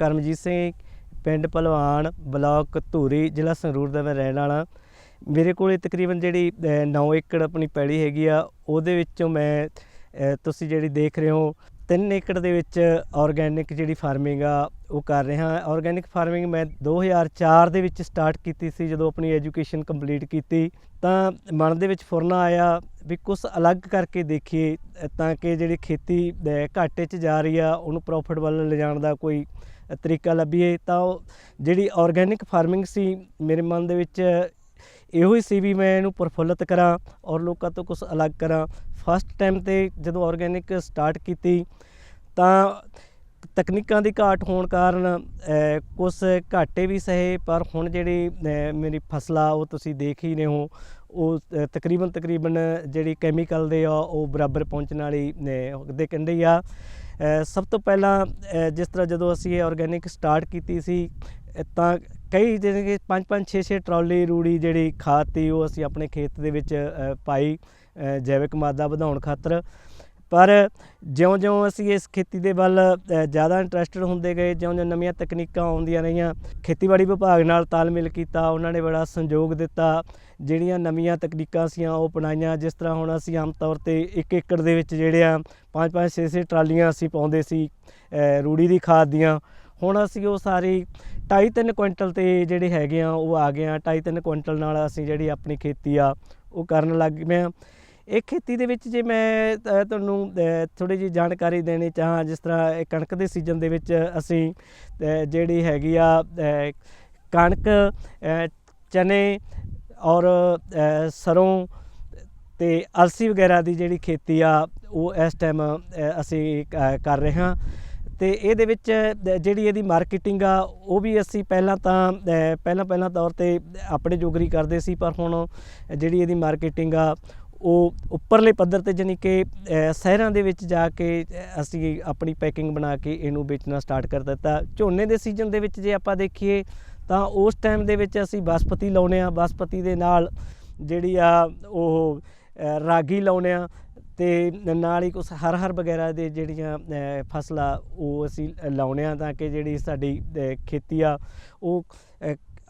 ਕਰਮਜੀਤ ਸਿੰਘ, ਪਿੰਡ ਭਲਵਾਨ, ਬਲਾਕ ਧੂਰੀ, ਜ਼ਿਲ੍ਹਾ ਸੰਗਰੂਰ ਦਾ ਮੈਂ ਰਹਿਣ ਵਾਲਾ। ਮੇਰੇ ਕੋਲੇ ਤਕਰੀਬਨ ਜਿਹੜੀ 9 ਏਕੜ ਆਪਣੀ ਪੈਲੀ ਹੈਗੀ ਆ, ਉਹਦੇ ਵਿੱਚੋਂ ਮੈਂ ਤੁਸੀਂ ਜਿਹੜੀ ਦੇਖ ਰਹੇ ਹੋ 3 ਏਕੜ ਦੇ ਵਿੱਚ ਆਰਗੈਨਿਕ ਜਿਹੜੀ ਫਾਰਮਿੰਗ ਆ, ਉਹ ਕਰ ਰਿਹਾ ਆਰਗੈਨਿਕ ਫਾਰਮਿੰਗ ਮੈਂ 2004 ਦੇ ਵਿੱਚ ਸਟਾਰਟ ਕੀਤੀ ਸੀ, ਜਦੋਂ ਆਪਣੀ ਐਜੂਕੇਸ਼ਨ ਕੰਪਲੀਟ ਕੀਤੀ। ਤਾਂ ਮਨ ਦੇ ਵਿੱਚ ਫੁਰਨਾ ਆਇਆ ਵੀ ਕੁਝ ਅਲੱਗ ਕਰਕੇ ਦੇਖੀਏ, ਤਾਂ ਕਿ ਜਿਹੜੀ ਖੇਤੀ ਘਾਟੇ 'ਚ ਜਾ ਰਹੀ ਆ, ਉਹਨੂੰ ਪ੍ਰੋਫਿਟ ਵੱਲ ਲਿਜਾਣ ਦਾ ਕੋਈ ਤਰੀਕਾ ਲੱਭੀਏ ਤਾਂ ਉਹ ਜਿਹੜੀ ਆਰਗੈਨਿਕ ਫਾਰਮਿੰਗ ਸੀ ਮੇਰੇ ਮਨ ਦੇ ਵਿੱਚ ਇਹੋ ਹੀ ਸੀ ਵੀ ਮੈਂ ਇਹਨੂੰ ਪ੍ਰਫੁੱਲਤ ਕਰਾਂ ਔਰ ਲੋਕਾਂ ਤੋਂ ਕੁਝ ਅਲੱਗ ਕਰਾਂ। ਫਸਟ ਟਾਈਮ ਤੇ ਜਦੋਂ ਆਰਗੈਨਿਕ ਸਟਾਰਟ ਕੀਤੀ ਤਾਂ ਤਕਨੀਕਾਂ ਦੀ ਘਾਟ ਹੋਣ ਕਾਰਨ ਕੁਝ ਘਾਟੇ ਵੀ ਸਹੇ ਪਰ ਹੁਣ ਜਿਹੜੀ ਅ, ਮੇਰੀ ਫਸਲਾ ਉਹ ਤੁਸੀਂ ਦੇਖ ਹੀ ਰਹੇ ਹੋ। ਉਹ ਤਕਰੀਬਨ ਤਕਰੀਬਨ ਜਿਹੜੀ ਕੈਮੀਕਲ ਦੇ ਆ, ਉਹ ਬਰਾਬਰ ਪਹੁੰਚਣ ਵਾਲੀ ਦੇ ਕਹਿੰਦੇ ਆ। ਸਭ ਤੋਂ ਪਹਿਲਾਂ ਜਿਸ ਤਰ੍ਹਾਂ ਜਦੋਂ ਅਸੀਂ ਇਹ ਆਰਗੈਨਿਕ ਸਟਾਰਟ ਕੀਤੀ ਸੀ ਤਾਂ ਕਈ ਜਿਵੇਂ ਕਿ 5 5 6 6 ਟਰਾਲੀ ਰੂੜੀ ਜਿਹੜੀ ਖਾਦ ਤੀ, ਉਹ ਅਸੀਂ ਆਪਣੇ ਖੇਤ ਦੇ ਵਿੱਚ ਪਾਈ ਜੈਵਿਕ ਮਾਦਾ ਵਧਾਉਣ ਖਾਤਰ। ਪਰ ਜਿਉਂ-ਜਿਉਂ ਅਸੀਂ ਇਸ ਖੇਤੀ ਦੇ ਵੱਲ ਜ਼ਿਆਦਾ ਇੰਟਰਸਟਡ ਹੁੰਦੇ ਗਏ, ਜਿਉਂ-ਜਿਉਂ ਨਵੀਆਂ ਤਕਨੀਕਾਂ ਆਉਂਦੀਆਂ ਰਹੀਆਂ, ਖੇਤੀਬਾੜੀ ਵਿਭਾਗ ਨਾਲ ਤਾਲਮੇਲ ਕੀਤਾ, ਉਹਨਾਂ ਨੇ ਬੜਾ ਸੰਯੋਗ ਦਿੱਤਾ, ਜਿਹੜੀਆਂ ਨਵੀਆਂ ਤਕਨੀਕਾਂ ਸੀਆਂ ਉਹ ਅਪਣਾਈਆਂ, ਜਿਸ ਤਰ੍ਹਾਂ ਹੁਣ ਅਸੀਂ ਆਮ ਤੌਰ ਤੇ 1 ਏਕੜ ਦੇ ਵਿੱਚ ਜਿਹੜੇ ਆ 5-5 6-6 ਟਰਾਲੀਆਂ ਅਸੀਂ ਪਾਉਂਦੇ ਸੀ ਰੂੜੀ ਦੀ ਖਾਦ ਦੀਆਂ, ਹੁਣ ਅਸੀਂ ਉਹ ਸਾਰੀ 2.5-3 ਕੁਇੰਟਲ ਤੇ ਜਿਹੜੇ ਹੈਗੇ ਆ, ਉਹ ਆ ਗਏ ਆ 2.5-3 ਕੁਇੰਟਲ ਨਾਲ ਅਸੀਂ ਜਿਹੜੀ ਆਪਣੀ ਖੇਤੀ ਆ, ਉਹ ਕਰਨ ਲੱਗ ਪਏ ਆ। ਇਹ ਖੇਤੀ ਦੇ ਵਿੱਚ ਜੇ ਮੈਂ ਤੁਹਾਨੂੰ ਥੋੜੀ ਜਿਹੀ ਜਾਣਕਾਰੀ ਦੇਣੀ ਚਾਹਾਂ, ਜਿਸ ਤਰ੍ਹਾਂ ਇਹ ਕਣਕ ਦੇ ਸੀਜ਼ਨ ਦੇ ਵਿੱਚ ਅਸੀਂ ਜਿਹੜੀ ਹੈਗੀ ਆ ਕਣਕ ਚਨੇ ਔਰ ਸਰੋਂ ਤੇ ਅਲਸੀ ਵਗੈਰਾ ਦੀ ਜਿਹੜੀ ਖੇਤੀ ਆ, ਉਹ ਇਸ ਟਾਈਮ ਅਸੀਂ ਕਰ ਰਹੇ ਹਾਂ। ਤੇ ਇਹਦੇ ਵਿੱਚ ਜਿਹੜੀ ਇਹਦੀ ਮਾਰਕੀਟਿੰਗ ਆ, ਉਹ ਵੀ ਅਸੀਂ ਪਹਿਲਾਂ ਤਾਂ ਪਹਿਲਾਂ ਪਹਿਲਾਂ ਤੌਰ ਤੇ ਆਪਣੇ ਜੋਗਰੀ ਕਰਦੇ ਸੀ, ਪਰ ਹੁਣ ਜਿਹੜੀ ਇਹਦੀ ਮਾਰਕੀਟਿੰਗ ਆ ਉਹ ਉੱਪਰਲੇ ਪੱਧਰ ਤੇ ਜਾਣੀ ਕਿ ਸ਼ਹਿਰਾਂ ਦੇ ਵਿੱਚ ਜਾ ਕੇ ਅਸੀਂ ਆਪਣੀ ਪੈਕਿੰਗ ਬਣਾ ਕੇ ਇਹਨੂੰ ਵੇਚਣਾ ਸਟਾਰਟ ਕਰ ਦਿੱਤਾ। ਝੋਨੇ ਦੇ ਸੀਜ਼ਨ ਦੇ ਵਿੱਚ ਜੇ ਆਪਾਂ ਦੇਖੀਏ ਤਾਂ ਉਸ ਟਾਈਮ ਦੇ ਵਿੱਚ ਅਸੀਂ ਬਾਸਪਤੀ ਲਾਉਨੇ ਆ। ਬਾਸਪਤੀ ਦੇ ਨਾਲ ਜਿਹੜੀ ਆ ਉਹ ਰਾਗੀ ਲਾਉਨੇ ਆ ਤੇ ਨਾਲ ਹੀ ਕੁਝ ਹਰ ਹਰ ਵਗੈਰਾ ਦੇ ਜਿਹੜੀਆਂ ਅ, ਫਸਲਾਂ ਉਹ ਅਸੀਂ ਲਾਉਨੇ ਆ ਤਾਂ ਕਿ ਜਿਹੜੀ ਸਾਡੀ ਖੇਤੀ ਆ ਉਹ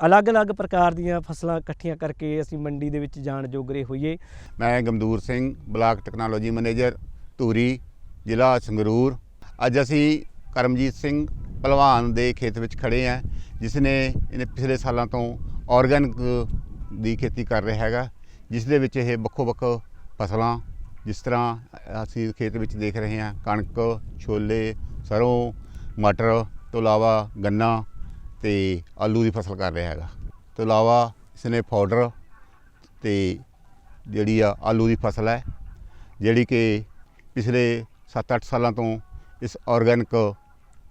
ਅਲੱਗ-ਅਲੱਗ ਪ੍ਰਕਾਰ ਦੀਆਂ ਫਸਲਾਂ ਇਕੱਠੀਆਂ ਕਰਕੇ ਅਸੀਂ ਮੰਡੀ ਦੇ ਵਿੱਚ ਜਾਣ ਜੋਗਰੇ ਹੋਈਏ। ਮੈਂ Gamdoor Singh, block technology manager, Dhuri, ਜ਼ਿਲ੍ਹਾ ਸੰਗਰੂਰ। ਅੱਜ ਅਸੀਂ ਕਰਮਜੀਤ ਸਿੰਘ ਪਹਿਲਵਾਨ ਦੇ ਖੇਤ ਵਿੱਚ ਖੜੇ ਹਾਂ ਜਿਸ ਨੇ ਇਹਨੇ ਪਿਛਲੇ ਸਾਲਾਂ ਤੋਂ ਆਰਗੈਨਿਕ ਦੀ ਖੇਤੀ ਕਰ ਰਿਹਾ ਹੈਗਾ, ਜਿਸ ਦੇ ਵਿੱਚ ਇਹ ਵੱਖੋ ਵੱਖ ਫਸਲਾਂ, ਜਿਸ ਤਰ੍ਹਾਂ ਅਸੀਂ ਖੇਤ ਵਿੱਚ ਦੇਖ ਰਹੇ ਹਾਂ, ਕਣਕ, ਛੋਲੇ, ਸਰੋਂ, ਮਟਰ, ਤੋਂ ਇਲਾਵਾ ਗੰਨਾ ਤੇ ਆਲੂ ਦੀ ਫਸਲ ਕਰ ਰਿਹਾ ਹੈਗਾ। ਤੋਂ ਇਲਾਵਾ ਇਸਨੇ ਪਾਊਡਰ ਤੇ ਜਿਹੜੀ ਆ ਆਲੂ ਦੀ ਫਸਲ ਹੈ, ਜਿਹੜੀ ਕਿ ਪਿਛਲੇ 7-8 ਸਾਲਾਂ ਤੋਂ ਇਸ ਆਰਗੈਨਿਕ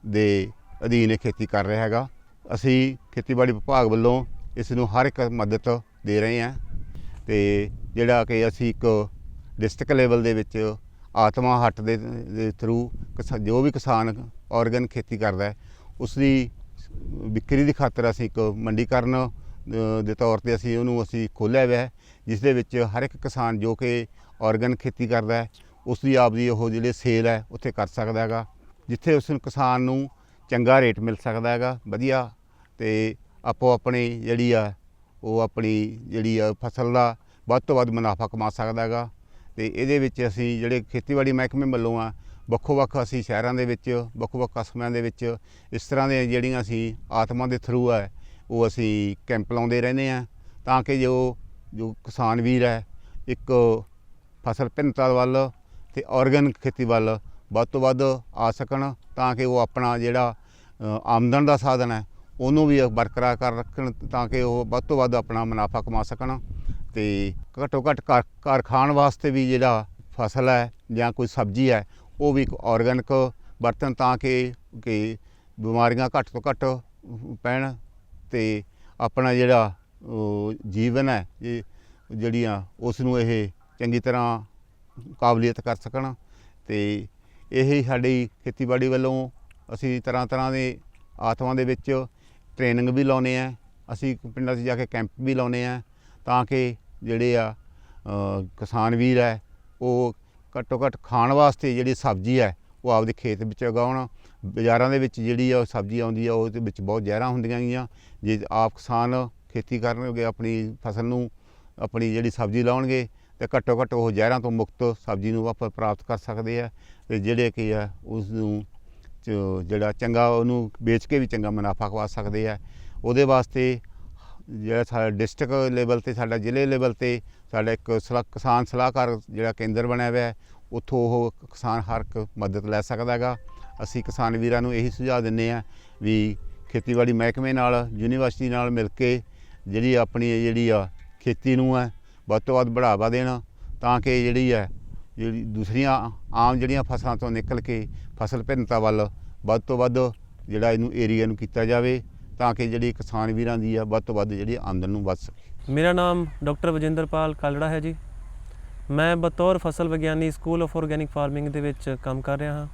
ਦੇ ਅਧੀਨ ਇਹ ਖੇਤੀ ਕਰ ਰਿਹਾ ਹੈਗਾ। ਅਸੀਂ ਖੇਤੀਬਾੜੀ ਵਿਭਾਗ ਵੱਲੋਂ ਇਸ ਨੂੰ ਹਰ ਇੱਕ ਮਦਦ ਦੇ ਰਹੇ ਹਾਂ ਤੇ ਜਿਹੜਾ ਕਿ ਅਸੀਂ ਇੱਕ ਡਿਸਟ੍ਰਿਕਟ ਲੈਵਲ ਦੇ ਵਿੱਚ ਆਤਮਾ ਹੱਟ ਦੇ ਦੇ ਥਰੂ ਜੋ ਵੀ ਕਿਸਾਨ ਆਰਗੈਨਿਕ ਖੇਤੀ ਕਰਦਾ ਹੈ ਉਸ ਦੀ ਵਿਕਰੀ ਦੀ ਖਾਤਰ ਅਸੀਂ ਇੱਕ ਮੰਡੀਕਰਨ ਦੇ ਤੌਰ ਤੇ ਅਸੀਂ ਉਹਨੂੰ ਅਸੀਂ ਖੋਲ੍ਹਿਆ ਹੋਇਆ ਹੈ, ਜਿਸ ਦੇ ਵਿੱਚ ਹਰ ਇੱਕ ਕਿਸਾਨ ਜੋ ਕਿ ਆਰਗੈਨਿਕ ਖੇਤੀ ਕਰਦਾ ਹੈ ਉਸ ਦੀ ਆਪਦੀ ਉਹ ਜਿਹੜੇ ਸੇਲ ਹੈ, ਉੱਥੇ ਕਰ ਸਕਦਾ ਹੈਗਾ, ਜਿੱਥੇ ਉਸ ਨੂੰ ਕਿਸਾਨ ਨੂੰ ਚੰਗਾ ਰੇਟ ਮਿਲ ਸਕਦਾ ਹੈਗਾ, ਵਧੀਆ ਤੇ ਆਪੋ ਆਪਣੀ ਜਿਹੜੀ ਆ, ਉਹ ਆਪਣੀ ਜਿਹੜੀ ਆ ਫਸਲ ਦਾ ਵੱਧ ਤੋਂ ਵੱਧ ਮੁਨਾਫਾ ਕਮਾ ਸਕਦਾ ਹੈਗਾ, ਤੇ ਇਹਦੇ ਵਿੱਚ ਅਸੀਂ ਜਿਹੜੇ ਖੇਤੀਬਾੜੀ ਮਹਿਕਮੇ ਵੱਲੋਂ ਆ ਵੱਖੋ ਵੱਖ ਅਸੀਂ ਸ਼ਹਿਰਾਂ ਦੇ ਵਿੱਚ ਵੱਖੋ ਵੱਖ ਕਸਬਿਆਂ ਦੇ ਵਿੱਚ, ਇਸ ਤਰ੍ਹਾਂ ਦੇ ਜਿਹੜੀਆਂ ਅਸੀਂ ਆਤਮਾ ਦੇ ਥਰੂ ਹੈ ਉਹ ਅਸੀਂ ਕੈਂਪ ਲਾਉਂਦੇ ਰਹਿੰਦੇ ਆ ਤਾਂ ਕਿ ਜੋ ਜੋ ਕਿਸਾਨ ਵੀਰ ਹੈ, ਇੱਕ ਫਸਲ ਭਿੰਨਤਾ ਵੱਲ ਤੇ ਆਰਗੈਨਿਕ ਖੇਤੀ ਵੱਲ ਵੱਧ ਤੋਂ ਵੱਧ ਆ ਸਕਣ, ਤਾਂ ਕਿ ਉਹ ਆਪਣਾ ਜਿਹੜਾ ਆਮਦਨ ਦਾ ਸਾਧਨ ਹੈ, ਉਹਨੂੰ ਵੀ ਬਰਕਰਾਰ ਕਰ ਰੱਖਣ, ਤਾਂ ਕਿ ਉਹ ਵੱਧ ਤੋਂ ਵੱਧ ਆਪਣਾ ਮੁਨਾਫਾ ਕਮਾ ਸਕਣ। ਤੇ ਘੱਟੋ ਘੱਟ ਘਰ ਘਰ ਵਾਸਤੇ ਵੀ ਜਿਹੜਾ ਫਸਲ ਹੈ ਜਾਂ ਕੋਈ ਸਬਜ਼ੀ ਹੈ ਉਹ ਵੀ ਇੱਕ ਆਰਗੈਨਿਕ ਵਰਤਣ ਤਾਂ ਕਿ ਕਿ ਬਿਮਾਰੀਆਂ ਘੱਟ ਤੋਂ ਘੱਟ ਪੈਣ ਤੇ ਆਪਣਾ ਜਿਹੜਾ ਜੀਵਨ ਹੈ, ਇਹ ਜਿਹੜੀਆਂ ਉਸ ਨੂੰ ਇਹ ਚੰਗੀ ਤਰ੍ਹਾਂ ਕਾਬਲੀਅਤ ਕਰ ਸਕਣ ਤੇ ਇਹ ਸਾਡੀ ਖੇਤੀਬਾੜੀ ਵੱਲੋਂ ਅਸੀਂ ਤਰ੍ਹਾਂ ਤਰ੍ਹਾਂ ਦੇ ਆਤਮਾ ਦੇ ਵਿੱਚ ਟ੍ਰੇਨਿੰਗ ਵੀ ਲਾਉਨੇ ਆ ਅਸੀਂ ਪਿੰਡਾਂ 'ਚ ਜਾ ਕੇ ਕੈਂਪ ਵੀ ਲਾਉਨੇ ਆ ਤਾਂ ਕਿ ਜਿਹੜੇ ਆ ਕਿਸਾਨ ਵੀਰ ਹੈ, ਉਹ ਘੱਟੋ ਘੱਟ ਖਾਣ ਵਾਸਤੇ ਜਿਹੜੀ ਸਬਜ਼ੀ ਹੈ, ਉਹ ਆਪਦੇ ਖੇਤ ਵਿੱਚ ਉਗਾਉਣ। ਬਾਜ਼ਾਰਾਂ ਦੇ ਵਿੱਚ ਜਿਹੜੀ ਆ ਉਹ ਸਬਜ਼ੀ ਆਉਂਦੀ ਆ, ਉਹਦੇ ਵਿੱਚ ਬਹੁਤ ਜ਼ਹਿਰਾਂ ਹੁੰਦੀਆਂ ਗੀਆਂ। ਜੇ ਆਪ ਕਿਸਾਨ ਖੇਤੀ ਕਰਨਗੇ ਆਪਣੀ ਫਸਲ ਨੂੰ, ਆਪਣੀ ਜਿਹੜੀ ਸਬਜ਼ੀ ਲਾਉਣਗੇ, ਤੇ ਘੱਟੋ ਘੱਟ ਉਹ ਜ਼ਹਿਰਾਂ ਤੋਂ ਮੁਕਤ ਸਬਜ਼ੀ ਨੂੰ ਆਪਾਂ ਪ੍ਰਾਪਤ ਕਰ ਸਕਦੇ ਆ। ਤੇ ਜਿਹੜੇ ਕੀ ਆ ਉਸ ਨੂੰ ਜਿਹੜਾ ਚੰਗਾ ਉਹਨੂੰ ਵੇਚ ਕੇ ਵੀ ਚੰਗਾ ਮੁਨਾਫਾ ਕਵਾ ਸਕਦੇ ਆ। ਉਹਦੇ ਵਾਸਤੇ ਜਿਹੜਾ ਸਾਡਾ ਡਿਸਟ੍ਰਿਕਟ ਲੈਵਲ ਤੇ, ਸਾਡਾ ਜ਼ਿਲ੍ਹੇ ਲੈਵਲ ਤੇ ਸਾਡਾ ਇੱਕ ਸਲਾ, ਕਿਸਾਨ ਸਲਾਹਕਾਰ ਜਿਹੜਾ ਕੇਂਦਰ ਬਣਿਆ ਹੋਇਆ ਹੈ, ਉੱਥੋਂ ਉਹ ਕਿਸਾਨ ਹਰ ਇੱਕ ਮਦਦ ਲੈ ਸਕਦਾ ਹੈਗਾ। ਅਸੀਂ ਕਿਸਾਨ ਵੀਰਾਂ ਨੂੰ ਇਹੀ ਸੁਝਾਅ ਦਿੰਨੇ ਆ ਵੀ ਖੇਤੀਬਾੜੀ ਮਹਿਕਮੇ ਨਾਲ, ਯੂਨੀਵਰਸਿਟੀ ਨਾਲ ਮਿਲ ਕੇ ਜਿਹੜੀ ਆਪਣੀ ਜਿਹੜੀ ਆ ਖੇਤੀ ਨੂੰ ਹੈ, ਵੱਧ ਤੋਂ ਵੱਧ ਬੜਾਵਾ ਦੇਣਾ, ਤਾਂ ਕਿ ਜਿਹੜੀ ਹੈ, ਜਿਹੜੀ ਦੂਸਰੀਆਂ ਆਮ ਜਿਹੜੀਆਂ ਫਸਲਾਂ ਤੋਂ ਨਿਕਲ ਕੇ ਫਸਲ ਭਿੰਨਤਾ ਵੱਲ ਵੱਧ ਤੋਂ ਵੱਧ ਜਿਹੜਾ ਇਹਨੂੰ ਏਰੀਆ ਨੂੰ ਕੀਤਾ ਜਾਵੇ, ਤਾਂ ਕਿ ਜਿਹੜੀ ਕਿਸਾਨ ਵੀਰਾਂ ਦੀ ਆ ਵੱਧ ਤੋਂ ਵੱਧ ਜਿਹੜੀ ਆਮਦਨ ਨੂੰ ਵੱਧ ਸਕੇ। ਮੇਰਾ ਨਾਮ ਡਾਕਟਰ ਵਜਿੰਦਰਪਾਲ ਕਾਲੜਾ ਹੈ ਜੀ। ਮੈਂ ਬਤੌਰ ਫਸਲ ਵਿਗਿਆਨੀ ਸਕੂਲ ਆਫ ਆਰਗੈਨਿਕ ਫਾਰਮਿੰਗ ਦੇ ਵਿੱਚ ਕੰਮ ਕਰ ਰਿਹਾ ਹਾਂ।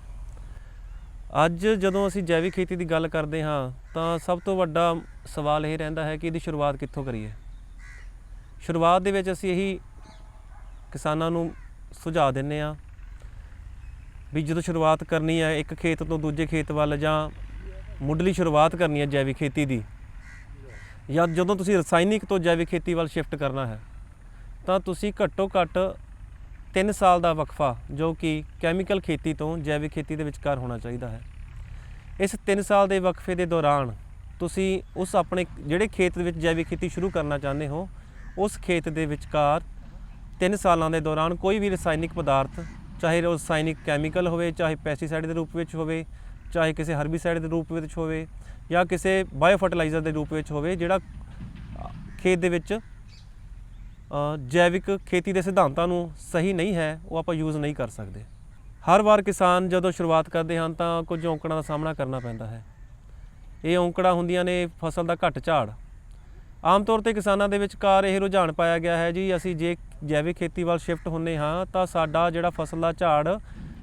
ਅੱਜ ਜਦੋਂ ਅਸੀਂ ਜੈਵਿਕ ਖੇਤੀ ਦੀ ਗੱਲ ਕਰਦੇ ਹਾਂ, ਤਾਂ ਸਭ ਤੋਂ ਵੱਡਾ ਸਵਾਲ ਇਹ ਰਹਿੰਦਾ ਹੈ ਕਿ ਇਹਦੀ ਸ਼ੁਰੂਆਤ ਕਿੱਥੋਂ ਕਰੀਏ? ਸ਼ੁਰੂਆਤ ਦੇ ਵਿੱਚ ਅਸੀਂ ਇਹੀ ਕਿਸਾਨਾਂ ਨੂੰ ਸੁਝਾਅ ਦਿੰਨੇ ਆ ਵੀ ਜਦੋਂ ਸ਼ੁਰੂਆਤ ਕਰਨੀ ਹੈ, ਇੱਕ ਖੇਤ ਤੋਂ ਦੂਜੇ ਖੇਤ ਵੱਲ ਜਾਂ ਮੁੱਢਲੀ ਸ਼ੁਰੂਆਤ ਕਰਨੀ ਹੈ ਜੈਵਿਕ ਖੇਤੀ ਦੀ ਜਾਂ ਜਦੋਂ ਤੁਸੀਂ ਰਸਾਇਣਿਕ ਤੋਂ ਜੈਵਿਕ ਖੇਤੀ ਵੱਲ ਸ਼ਿਫਟ ਕਰਨਾ ਹੈ, ਤਾਂ ਤੁਸੀਂ ਘੱਟੋ ਘੱਟ 3 ਸਾਲ ਦਾ ਵਕਫਾ, ਜੋ ਕਿ ਕੈਮੀਕਲ ਖੇਤੀ ਤੋਂ ਜੈਵਿਕ ਖੇਤੀ ਦੇ ਵਿਚਕਾਰ ਹੋਣਾ ਚਾਹੀਦਾ ਹੈ। ਇਸ 3 ਸਾਲ ਦੇ ਵਕਫੇ ਦੇ ਦੌਰਾਨ ਤੁਸੀਂ ਉਸ ਆਪਣੇ ਜਿਹੜੇ ਖੇਤ ਦੇ ਵਿੱਚ ਜੈਵਿਕ ਖੇਤੀ ਸ਼ੁਰੂ ਕਰਨਾ ਚਾਹੁੰਦੇ ਹੋ, ਉਸ ਖੇਤ ਦੇ ਵਿਚਕਾਰ 3 ਸਾਲਾਂ ਦੇ ਦੌਰਾਨ ਕੋਈ ਵੀ ਰਸਾਇਣਿਕ ਪਦਾਰਥ, ਚਾਹੇ ਉਹ ਰਸਾਇਣਿਕ ਕੈਮੀਕਲ ਹੋਵੇ, ਚਾਹੇ ਪੈਸਟੀਸਾਈਡ ਦੇ ਰੂਪ ਵਿੱਚ ਹੋਵੇ, ਚਾਹੇ ਕਿਸੇ ਹਰਬੀਸਾਈਡ ਦੇ ਰੂਪ ਵਿੱਚ ਹੋਵੇ ਜਾਂ ਕਿਸੇ ਬਾਇਓ ਫਰਟੀਲਾਈਜ਼ਰ ਦੇ ਰੂਪ ਵਿੱਚ ਹੋਵੇ, ਜਿਹੜਾ ਖੇਤ ਦੇ ਵਿੱਚ ਜੈਵਿਕ ਖੇਤੀ ਦੇ ਸਿਧਾਂਤਾਂ ਨੂੰ ਸਹੀ ਨਹੀਂ ਹੈ, ਉਹ ਆਪਾਂ ਯੂਜ਼ ਨਹੀਂ ਕਰ ਸਕਦੇ। ਹਰ ਵਾਰ ਕਿਸਾਨ ਜਦੋਂ ਸ਼ੁਰੂਆਤ ਕਰਦੇ ਹਨ ਤਾਂ ਕੁਝ ਔਂਕੜਾਂ ਦਾ ਸਾਹਮਣਾ ਕਰਨਾ ਪੈਂਦਾ ਹੈ। ਇਹ ਔਂਕੜਾਂ ਹੁੰਦੀਆਂ ਨੇ ਫਸਲ ਦਾ ਘੱਟ ਝਾੜ। ਆਮ ਤੌਰ ਤੇ ਕਿਸਾਨਾਂ ਦੇ ਵਿਚਕਾਰ ਇਹ ਰੁਝਾਨ ਪਾਇਆ ਗਿਆ ਹੈ ਜੀ, ਅਸੀਂ ਜੇ ਜੈਵਿਕ ਖੇਤੀ ਵੱਲ ਸ਼ਿਫਟ ਹੁੰਨੇ ਹਾਂ ਤਾਂ ਸਾਡਾ ਜਿਹੜਾ ਫਸਲ ਦਾ ਝਾੜ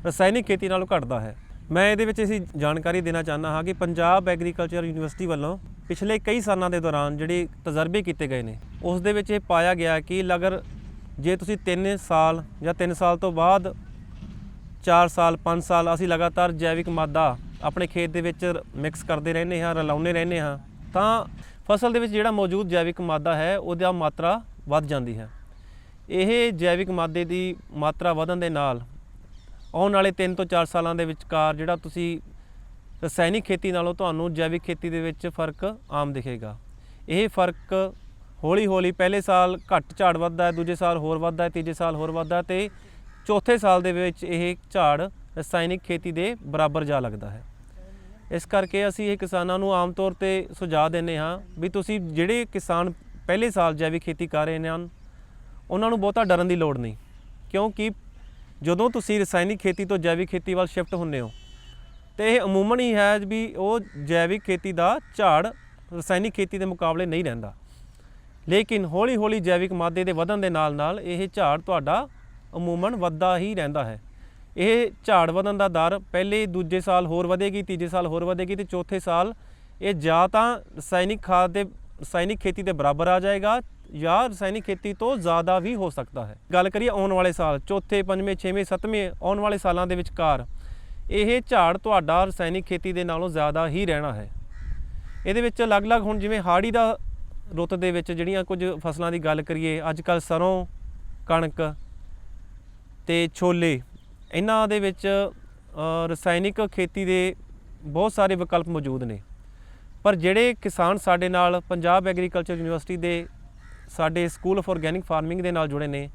ਰਸਾਇਣਿਕ ਖੇਤੀ ਨਾਲੋਂ ਘਟਦਾ ਹੈ। ਮੈਂ ਇਹਦੇ ਵਿੱਚ ਅਸੀਂ ਜਾਣਕਾਰੀ ਦੇਣਾ ਚਾਹੁੰਦਾ ਹਾਂ ਕਿ ਪੰਜਾਬ ਐਗਰੀਕਲਚਰ ਯੂਨੀਵਰਸਿਟੀ ਵੱਲੋਂ ਪਿਛਲੇ ਕਈ ਸਾਲਾਂ ਦੇ ਦੌਰਾਨ ਜਿਹੜੇ ਤਜਰਬੇ ਕੀਤੇ ਗਏ ਨੇ, ਉਸ ਦੇ ਵਿੱਚ ਇਹ ਪਾਇਆ ਗਿਆ ਕਿ ਲਗਰ ਜੇ ਤੁਸੀਂ 3 ਸਾਲ ਜਾਂ 3 ਸਾਲ ਤੋਂ ਬਾਅਦ 4 ਸਾਲ 5 ਸਾਲ ਅਸੀਂ ਲਗਾਤਾਰ ਜੈਵਿਕ ਮਾਦਾ ਆਪਣੇ ਖੇਤ ਦੇ ਵਿੱਚ ਮਿਕਸ ਕਰਦੇ ਰਹਿੰਦੇ ਹਾਂ, ਰਲਾਉਂਦੇ ਰਹਿੰਦੇ ਹਾਂ, ਤਾਂ ਫਸਲ ਦੇ ਵਿੱਚ ਜਿਹੜਾ ਮੌਜੂਦ ਜੈਵਿਕ ਮਾਦਾ ਹੈ, ਉਹਦੀ ਮਾਤਰਾ ਵੱਧ ਜਾਂਦੀ ਹੈ। ਇਹ ਜੈਵਿਕ ਮਾਦੇ ਦੀ ਮਾਤਰਾ ਵਧਣ ਦੇ ਨਾਲ ਆਉਣ ਵਾਲੇ 3 ਤੋਂ 4 ਸਾਲਾਂ ਦੇ ਵਿਚਕਾਰ ਜਿਹੜਾ ਤੁਸੀਂ ਰਸਾਇਣਿਕ ਖੇਤੀ ਨਾਲੋਂ ਤੁਹਾਨੂੰ ਜੈਵਿਕ ਖੇਤੀ ਦੇ ਵਿੱਚ ਫ਼ਰਕ ਆਮ ਦਿਖੇਗਾ। ਇਹ ਫ਼ਰਕ ਹੌਲੀ ਹੌਲੀ ਪਹਿਲੇ ਸਾਲ ਘੱਟ ਝਾੜ ਵੱਧਦਾ ਹੈ, ਦੂਜੇ ਸਾਲ ਹੋਰ ਵੱਧਦਾ ਹੈ, ਤੀਜੇ ਸਾਲ ਹੋਰ ਵੱਧਦਾ ਹੈ ਤੇ ਚੌਥੇ ਸਾਲ ਦੇ ਵਿੱਚ ਇਹ ਝਾੜ ਰਸਾਇਣਿਕ ਖੇਤੀ ਦੇ ਬਰਾਬਰ ਜਾ ਲੱਗਦਾ ਹੈ। ਇਸ ਕਰਕੇ ਅਸੀਂ ਇਹ ਕਿਸਾਨਾਂ ਨੂੰ ਆਮ ਤੌਰ ਤੇ ਸੁਝਾਅ ਦਿੰਦੇ ਹਾਂ ਵੀ ਤੁਸੀਂ ਜਿਹੜੇ ਕਿਸਾਨ ਪਹਿਲੇ ਸਾਲ ਜੈਵਿਕ ਖੇਤੀ ਕਰ ਰਹੇ ਨੇ ਹਨ, ਉਹਨਾਂ ਨੂੰ ਬਹੁਤਾ ਡਰਨ ਦੀ ਲੋੜ ਨਹੀਂ, ਕਿਉਂਕਿ ਜਦੋਂ ਤੁਸੀਂ ਰਸਾਇਣਿਕ ਖੇਤੀ ਤੋਂ ਜੈਵਿਕ ਖੇਤੀ ਵੱਲ ਸ਼ਿਫਟ ਹੁੰਦੇ ਹੋ, ਤੇ ਇਹ ਅਮੂਮਨ ਹੀ ਹੈ ਵੀ ਉਹ ਜੈਵਿਕ ਖੇਤੀ ਦਾ ਝਾੜ ਰਸਾਇਣਿਕ ਖੇਤੀ ਦੇ ਮੁਕਾਬਲੇ ਨਹੀਂ ਰਹਿੰਦਾ। ਲੇਕਿਨ ਹੌਲੀ ਹੌਲੀ ਜੈਵਿਕ ਮਾਦੇ ਦੇ ਵਧਣ ਦੇ ਨਾਲ ਨਾਲ ਇਹ ਝਾੜ ਤੁਹਾਡਾ ਅਮੂਮਨ ਵੱਧਦਾ ਹੀ ਰਹਿੰਦਾ ਹੈ। ਇਹ ਝਾੜ ਵਧਣ ਦਾ ਦਰ ਪਹਿਲੇ, ਦੂਜੇ ਸਾਲ ਹੋਰ ਵਧੇਗੀ, ਤੀਜੇ ਸਾਲ ਹੋਰ ਵਧੇਗੀ ਤੇ ਚੌਥੇ ਸਾਲ ਇਹ ਜਾਂ ਤਾਂ ਰਸਾਇਣਿਕ ਖਾਦ ਦੇ, ਰਸਾਇਣਿਕ ਖੇਤੀ ਦੇ ਬਰਾਬਰ ਆ ਜਾਏਗਾ ਜਾਂ ਰਸਾਇਣਿਕ ਖੇਤੀ ਤੋਂ ਜ਼ਿਆਦਾ ਵੀ ਹੋ ਸਕਦਾ ਹੈ। ਗੱਲ ਕਰੀਏ ਆਉਣ ਵਾਲੇ ਸਾਲ, ਚੌਥੇ, ਪੰਜਵੇਂ, ਛੇਵੇਂ, ਸੱਤਵੇਂ ਆਉਣ ਵਾਲੇ ਸਾਲਾਂ ਦੇ ਵਿਚਕਾਰ, ਇਹ ਝਾੜ ਤੁਹਾਡਾ ਰਸਾਇਣਿਕ ਖੇਤੀ ਦੇ ਨਾਲੋਂ ਜ਼ਿਆਦਾ ਹੀ ਰਹਿਣਾ ਹੈ। ਇਹਦੇ ਵਿੱਚ ਅਲੱਗ-ਅਲੱਗ ਹੁਣ ਜਿਵੇਂ ਹਾੜੀ ਦਾ ਰੁੱਤ ਦੇ ਵਿੱਚ ਜਿਹੜੀਆਂ ਕੁਝ ਫਸਲਾਂ ਦੀ ਗੱਲ ਕਰੀਏ ਅੱਜ ਕੱਲ ਸਰੋਂ, ਕਣਕ ਤੇ ਛੋਲੇ, ਇਹਨਾਂ ਦੇ ਵਿੱਚ ਰਸਾਇਣਿਕ ਖੇਤੀ ਦੇ ਬਹੁਤ ਸਾਰੇ ਵਿਕਲਪ ਮੌਜੂਦ ਨੇ। ਪਰ ਜਿਹੜੇ ਕਿਸਾਨ ਸਾਡੇ ਨਾਲ ਪੰਜਾਬ ਐਗਰੀਕਲਚਰ ਯੂਨੀਵਰਸਿਟੀ ਦੇ ਸਾਡੇ ਸਕੂਲ ਆਫ ਆਰਗੈਨਿਕ ਫਾਰਮਿੰਗ ਦੇ ਨਾਲ ਜੁੜੇ ਨੇ।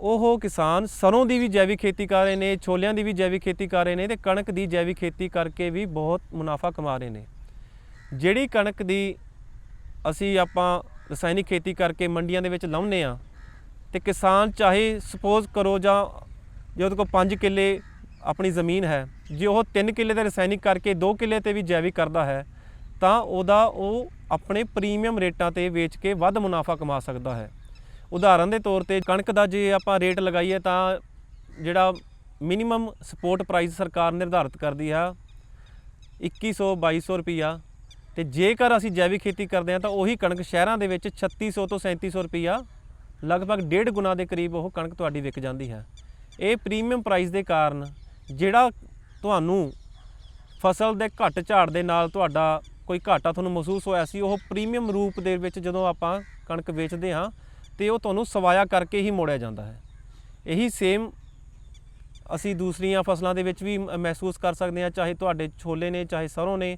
ਉਹ ਕਿਸਾਨ ਸਰੋਂ ਦੀ ਵੀ ਜੈਵਿਕ ਖੇਤੀ ਕਰ ਰਹੇ ਨੇ, ਛੋਲਿਆਂ ਦੀ ਵੀ ਜੈਵਿਕ ਖੇਤੀ ਕਰ ਰਹੇ ਨੇ ਤੇ ਕਣਕ ਦੀ ਜੈਵਿਕ ਖੇਤੀ ਕਰਕੇ ਵੀ ਬਹੁਤ ਮੁਨਾਫਾ ਕਮਾ ਰਹੇ ਨੇ। ਜਿਹੜੀ ਕਣਕ ਦੀ ਅਸੀਂ ਆਪਾਂ ਰਸਾਇਣਿਕ ਖੇਤੀ ਕਰਕੇ ਮੰਡੀਆਂ ਦੇ ਵਿੱਚ ਲਾਉਂਦੇ ਆ ਤੇ ਕਿਸਾਨ ਚਾਹੇ ਸਪੋਜ਼ ਕਰੋ ਜਾਂ ਜੇ ਉਹਦੇ ਕੋਲ 5 ਕਿੱਲੇ ਆਪਣੀ ਜ਼ਮੀਨ ਹੈ, ਜੇ ਉਹ 3 ਕਿੱਲੇ ਦੇ ਰਸਾਇਣਿਕ ਕਰਕੇ 2 ਕਿੱਲੇ ਤੇ ਵੀ ਜੈਵਿਕ ਕਰਦਾ ਹੈ, ਤਾਂ ਉਹਦਾ ਉਹ ਆਪਣੇ ਪ੍ਰੀਮੀਅਮ ਰੇਟਾਂ ਤੇ ਵੇਚ ਕੇ ਵੱਧ ਮੁਨਾਫਾ ਕਮਾ ਸਕਦਾ ਹੈ। ਉਦਾਹਰਨ ਦੇ ਤੌਰ ਤੇ ਕਣਕ ਦਾ ਜੇ ਆਪਾਂ ਰੇਟ ਲਗਾਈਏ ਤਾਂ ਜਿਹੜਾ ਮਿਨੀਮਮ ਸਪੋਰਟ ਪ੍ਰਾਈਸ ਸਰਕਾਰ ਨਿਰਧਾਰਿਤ ਕਰਦੀ ਆ 2100 2200 ਰੁਪਈਆ। ਤੇ ਜੇਕਰ ਅਸੀਂ ਜੈਵਿਕ ਖੇਤੀ ਕਰਦੇ ਹਾਂ ਤਾਂ ਉਹੀ ਕਣਕ ਸ਼ਹਿਰਾਂ ਦੇ ਵਿੱਚ 3600 ਤੋਂ 3700 ਰੁਪਈਆ, ਲਗਭਗ ਡੇਢ ਗੁਣਾ ਦੇ ਕਰੀਬ ਉਹ ਕਣਕ ਤੁਹਾਡੀ ਵਿਕ ਜਾਂਦੀ ਹੈ। ਇਹ ਪ੍ਰੀਮੀਅਮ ਪ੍ਰਾਈਸ ਦੇ ਕਾਰਨ ਜਿਹੜਾ ਤੁਹਾਨੂੰ ਫਸਲ ਦੇ ਘੱਟ ਝਾੜ ਦੇ ਨਾਲ ਤੁਹਾਡਾ ਕੋਈ ਘਾਟਾ ਤੁਹਾਨੂੰ ਮਹਿਸੂਸ ਹੋਇਆ ਸੀ, ਉਹ ਪ੍ਰੀਮੀਅਮ ਰੂਪ ਦੇ ਵਿੱਚ ਜਦੋਂ ਆਪਾਂ ਕਣਕ ਵੇਚਦੇ ਹਾਂ, ਤੇ ਉਹ ਤੁਹਾਨੂੰ ਸਵਾਇਆ ਕਰਕੇ ਹੀ ਮੋੜਿਆ ਜਾਂਦਾ ਹੈ। ਇਹੀ ਸੇਮ ਅਸੀਂ ਦੂਸਰੀਆਂ ਫਸਲਾਂ ਦੇ ਵਿੱਚ ਵੀ ਮਹਿਸੂਸ ਕਰ ਸਕਦੇ ਹਾਂ, ਚਾਹੇ ਤੁਹਾਡੇ ਛੋਲੇ ਨੇ, ਚਾਹੇ ਸਰੋਂ ਨੇ,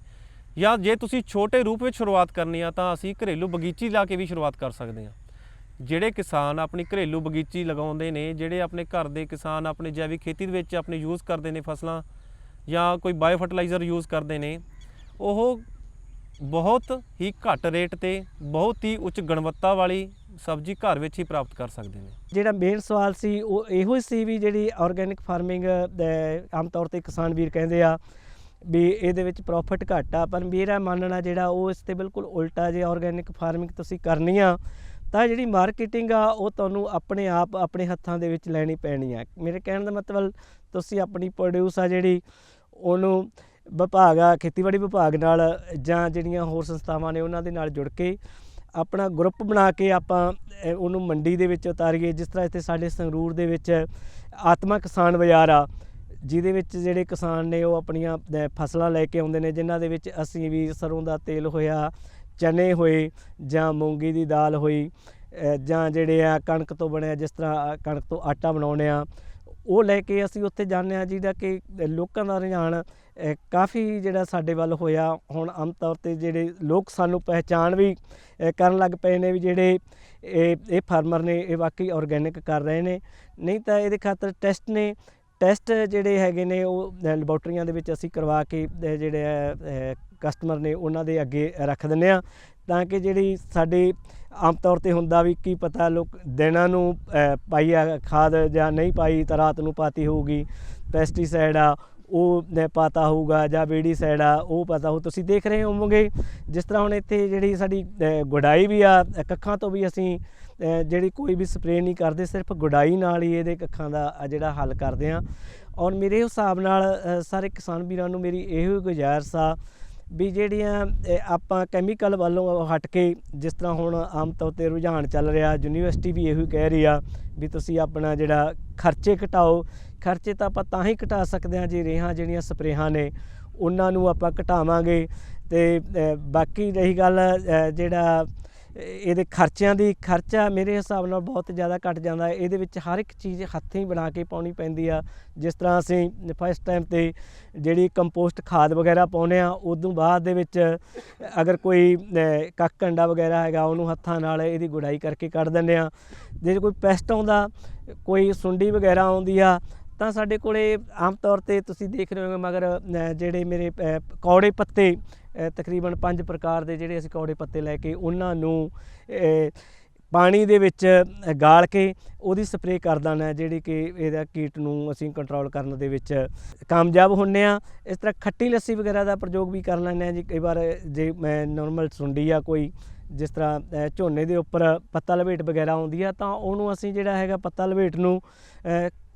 ਜਾਂ ਜੇ ਤੁਸੀਂ ਛੋਟੇ ਰੂਪ ਵਿੱਚ ਸ਼ੁਰੂਆਤ ਕਰਨੀ ਆ, ਤਾਂ ਅਸੀਂ ਘਰੇਲੂ ਬਗੀਚੀ ਲਾ ਕੇ ਵੀ ਸ਼ੁਰੂਆਤ ਕਰ ਸਕਦੇ ਹਾਂ। ਜਿਹੜੇ ਕਿਸਾਨ ਆਪਣੀ ਘਰੇਲੂ ਬਗੀਚੀ ਲਗਾਉਂਦੇ ਨੇ, ਜਿਹੜੇ ਆਪਣੇ ਘਰ ਦੇ ਕਿਸਾਨ ਆਪਣੇ ਜੈਵਿਕ ਖੇਤੀ ਦੇ ਵਿੱਚ ਆਪਣੇ ਯੂਜ਼ ਕਰਦੇ ਨੇ ਫਸਲਾਂ, ਜਾਂ ਕੋਈ ਬਾਇਓ ਫਰਟੀਲਾਈਜ਼ਰ ਯੂਜ਼ ਕਰਦੇ ਨੇ, ਉਹ ਬਹੁਤ ਹੀ ਘੱਟ ਰੇਟ ਤੇ ਬਹੁਤ ਹੀ ਉੱਚ ਗੁਣਵੱਤਾ ਵਾਲੀ ਸਬਜ਼ੀ ਘਰ ਵਿੱਚ ਹੀ ਪ੍ਰਾਪਤ ਕਰ ਸਕਦੇ ਨੇ। ਜਿਹੜਾ ਮੇਨ ਸਵਾਲ ਸੀ, ਉਹ ਇਹੋ ਹੀ ਸੀ ਵੀ ਜਿਹੜੀ ਆਰਗੈਨਿਕ ਫਾਰਮਿੰਗ ਆਮ ਤੌਰ ਤੇ ਕਿਸਾਨ ਵੀਰ ਕਹਿੰਦੇ ਆ ਵੀ ਇਹਦੇ ਵਿੱਚ ਪ੍ਰੋਫਿਟ ਘੱਟ ਆ, ਪਰ ਮੇਰਾ ਮੰਨਣਾ ਜਿਹੜਾ ਉਹ ਇਸ ਤੇ ਬਿਲਕੁਲ ਉਲਟਾ ਜੇ ਆਰਗੈਨਿਕ ਫਾਰਮਿੰਗ ਤੁਸੀਂ ਕਰਨੀ ਆ, ਤਾਂ ਜਿਹੜੀ ਮਾਰਕੀਟਿੰਗ ਆ, ਉਹ ਤੁਹਾਨੂੰ ਆਪਣੇ ਆਪ, ਆਪਣੇ ਹੱਥਾਂ ਦੇ ਵਿੱਚ ਲੈਣੀ ਪੈਣੀ ਆ। ਮੇਰੇ ਕਹਿਣ ਦਾ ਮਤਲਬ, ਤੁਸੀਂ ਆਪਣੀ ਪ੍ਰੋਡਿਊਸ ਆ ਜਿਹੜੀ, ਉਹਨੂੰ ਵਿਭਾਗ ਆ, ਖੇਤੀਬਾੜੀ ਵਿਭਾਗ ਨਾਲ ਜਾਂ ਜਿਹੜੀਆਂ ਹੋਰ ਸੰਸਥਾਵਾਂ ਨੇ ਉਹਨਾਂ ਦੇ ਨਾਲ ਜੁੜ ਕੇ ਆਪਣਾ ਗਰੁੱਪ ਬਣਾ ਕੇ ਆਪਾਂ ਉਹਨੂੰ ਮੰਡੀ ਦੇ ਵਿੱਚ ਉਤਾਰੀਏ। ਜਿਸ ਤਰ੍ਹਾਂ ਇੱਥੇ ਸਾਡੇ ਸੰਗਰੂਰ ਦੇ ਵਿੱਚ ਆਤਮਾ ਕਿਸਾਨ ਬਾਜ਼ਾਰ ਆ, ਜਿਹਦੇ ਵਿੱਚ ਜਿਹੜੇ ਕਿਸਾਨ ਨੇ ਉਹ ਆਪਣੀਆਂ ਫਸਲਾਂ ਲੈ ਕੇ ਆਉਂਦੇ ਨੇ, ਜਿਨ੍ਹਾਂ ਦੇ ਵਿੱਚ ਅਸੀਂ ਵੀ ਸਰੋਂ ਦਾ ਤੇਲ ਹੋਇਆ, ਚਨੇ ਹੋਏ ਜਾਂ ਮੂੰਗੀ ਦੀ ਦਾਲ ਹੋਈ ਜਾਂ ਜਿਹੜੇ ਆ ਕਣਕ ਤੋਂ ਬਣਿਆ, ਜਿਸ ਤਰ੍ਹਾਂ ਕਣਕ ਤੋਂ ਆਟਾ ਬਣਾਉਂਦੇ ਆ, ਉਹ ਲੈ ਕੇ ਅਸੀਂ ਉੱਥੇ ਜਾਂਦੇ ਆ, ਜਿਹਦਾ ਕਿ ਲੋਕਾਂ ਦਾ ਰੁਝਾਨ ਕਾਫੀ ਜਿਹੜਾ ਸਾਡੇ ਵੱਲ ਹੋਇਆ। ਹੁਣ ਆਮ ਤੌਰ ਤੇ ਜਿਹੜੇ ਲੋਕ ਸਾਨੂੰ ਪਹਿਚਾਣ ਵੀ ਕਰਨ ਲੱਗ ਪਏ ਨੇ ਵੀ ਜਿਹੜੇ ਇਹ ਇਹ ਫਾਰਮਰ ਨੇ, ਇਹ ਵਾਕਈ ਆਰਗੈਨਿਕ ਕਰ ਰਹੇ ਨੇ। ਨਹੀਂ ਤਾਂ ਇਹਦੇ ਖਾਤਰ ਟੈਸਟ ਨੇ। ਟੈਸਟ ਜਿਹੜੇ ਹੈਗੇ ਨੇ ਉਹ ਲੈਬੋਰਟਰੀਆਂ ਦੇ ਵਿੱਚ ਅਸੀਂ ਕਰਵਾ ਕੇ ਜਿਹੜੇ ਕਸਟਮਰ ਨੇ ਉਹਨਾਂ ਦੇ ਅੱਗੇ ਰੱਖ ਦਿੰਦੇ ਆ ਤਾਂ ਕਿ ਜਿਹੜੀ ਸਾਡੇ ਆਮ ਤੌਰ ਤੇ ਹੁੰਦਾ ਵੀ ਕੀ ਪਤਾ ਲੋਕ ਦਿਨਾਂ ਨੂੰ ਪਾਈ ਆ ਖਾਦ ਜਾਂ ਨਹੀਂ ਪਾਈ ਤਾਂ ਰਾਤ ਨੂੰ ਪਾਤੀ ਹੋਊਗੀ। ਪੈਸਟੀਸਾਈਡ ਆ ਉਹ ਨੇ ਪਤਾ ਹੋਊਗਾ ਜਾਂ ਵੀਡੀਸਾਈਡ ਆ, ਉਹ ਪਤਾ ਹੋ ਤੁਸੀਂ ਦੇਖ ਰਹੇ ਹੋਵੋਗੇ, ਜਿਸ ਤਰ੍ਹਾਂ ਹੁਣ ਇੱਥੇ ਜਿਹੜੀ ਸਾਡੀ ਗੁਡਾਈ ਵੀ ਆ, ਕੱਖਾਂ ਤੋਂ ਵੀ ਅਸੀਂ ਜਿਹੜੀ ਕੋਈ ਵੀ ਸਪਰੇਅ ਨਹੀਂ ਕਰਦੇ, ਸਿਰਫ ਗੁਡਾਈ ਨਾਲ ਹੀ ਇਹਦੇ ਕੱਖਾਂ ਦਾ ਜਿਹੜਾ ਹੱਲ ਕਰਦੇ ਆ। ਔਰ ਮੇਰੇ ਹਿਸਾਬ ਨਾਲ ਸਾਰੇ ਕਿਸਾਨ ਵੀਰਾਂ ਨੂੰ ਮੇਰੀ ਇਹੋ ਗੁਜ਼ਾਰਿਸ਼ ਆ ਵੀ ਜਿਹੜੀਆਂ ਆਪਾਂ ਕੈਮੀਕਲ ਵੱਲੋਂ ਹਟ ਕੇ ਜਿਸ ਤਰ੍ਹਾਂ ਹੁਣ ਆਮ ਤੌਰ ਤੇ ਰੁਝਾਨ ਚੱਲ ਰਿਹਾ, ਯੂਨੀਵਰਸਿਟੀ ਵੀ ਇਹੋ ਹੀ ਕਹਿ ਰਹੀ ਆ ਵੀ ਤੁਸੀਂ ਆਪਣਾ ਜਿਹੜਾ ਖਰਚੇ ਘਟਾਓ, ਖਰਚੇ ਤਾਂ ਆਪਾਂ ਤਾਂ ਹੀ ਘਟਾ ਸਕਦੇ ਹਾਂ ਜੇ ਰੇਹਾਂ ਜਿਹੜੀਆਂ ਸਪਰੇਹਾਂ ਨੇ, ਉਹਨਾਂ ਨੂੰ ਆਪਾਂ ਘਟਾਵਾਂਗੇ ਤੇ ਬਾਕੀ ਰਹੀ ਗੱਲ ਜਿਹੜਾ ਇਹਦੇ ਖਰਚਿਆਂ ਦੀ ਖਰਚਾ ਮੇਰੇ ਹਿਸਾਬ ਨਾਲ ਬਹੁਤ ਜ਼ਿਆਦਾ ਘਟ ਜਾਂਦਾ ਇਹਦੇ ਵਿੱਚ ਹਰ ਇੱਕ ਚੀਜ਼ ਹੱਥੀਂ ਬਣਾ ਕੇ ਪਾਉਣੀ ਪੈਂਦੀ ਆ। ਜਿਸ ਤਰ੍ਹਾਂ ਅਸੀਂ ਫਸਟ ਟਾਈਮ ਤੇ ਜਿਹੜੀ ਕੰਪੋਸਟ ਖਾਦ ਵਗੈਰਾ ਪਾਉਂਦੇ ਆ ਉਦੋਂ ਬਾਅਦ ਦੇ ਵਿੱਚ ਅਗਰ ਕੋਈ ਅ, ਕੱਖ ਕੰਡਾ ਵਗੈਰਾ ਹੈਗਾ ਉਹਨੂੰ ਹੱਥਾਂ ਨਾਲ ਇਹਦੀ ਗੁਡਾਈ ਕਰਕੇ ਕੱਢ ਦਿੰਦੇ ਆ ਜੇ ਕੋਈ ਪੈਸਟ ਆਉਂਦਾ ਕੋਈ ਸੁੰਡੀ ਵਗੈਰਾ ਆਉਂਦੀ ਆ ਤਾਂ ਸਾਡੇ ਕੋਲੇ ਆਮ ਤੌਰ ਤੇ ਤੁਸੀਂ ਦੇਖ ਰਹੇ ਹੋਗੇ ਮਗਰ ਜਿਹੜੇ ਮੇਰੇ ਅ, ਕੌੜੇ ਪੱਤੇ ਤਕਰੀਬਨ ਪੰਜ ਪ੍ਰਕਾਰ ਦੇ ਜਿਹੜੇ ਅਸੀਂ ਕੌੜੇ ਪੱਤੇ ਲੈ ਕੇ ਉਹਨਾਂ ਨੂੰ ਪਾਣੀ ਦੇ ਵਿੱਚ ਗਾਲ ਕੇ ਉਹਦੀ ਸਪਰੇਅ ਕਰ ਦਿੰਦੇ ਜਿਹੜੀ ਕਿ ਇਹਦਾ ਕੀਟ ਨੂੰ ਅਸੀਂ ਕੰਟਰੋਲ ਕਰਨ ਦੇ ਵਿੱਚ ਕਾਮਯਾਬ ਹੁੰਨੇ ਆ। ਇਸ ਤਰ੍ਹਾਂ ਖੱਟੀ ਲੱਸੀ ਵਗੈਰਾ ਦਾ ਪ੍ਰਯੋਗ ਵੀ ਕਰ ਲੈਂਦੇ ਆ ਜੀ। ਕਈ ਵਾਰ ਜੇ ਮੈਂ ਨਾਰਮਲ ਸੁੰਡੀ ਆ ਕੋਈ ਜਿਸ ਤਰ੍ਹਾਂ ਝੋਨੇ ਦੇ ਉੱਪਰ ਪੱਤਾ ਲਪੇਟ ਵਗੈਰਾ ਆਉਂਦੀ ਆ ਤਾਂ ਉਹਨੂੰ ਅਸੀਂ ਜਿਹੜਾ ਹੈਗਾ ਪੱਤਾ ਲਪੇਟ ਨੂੰ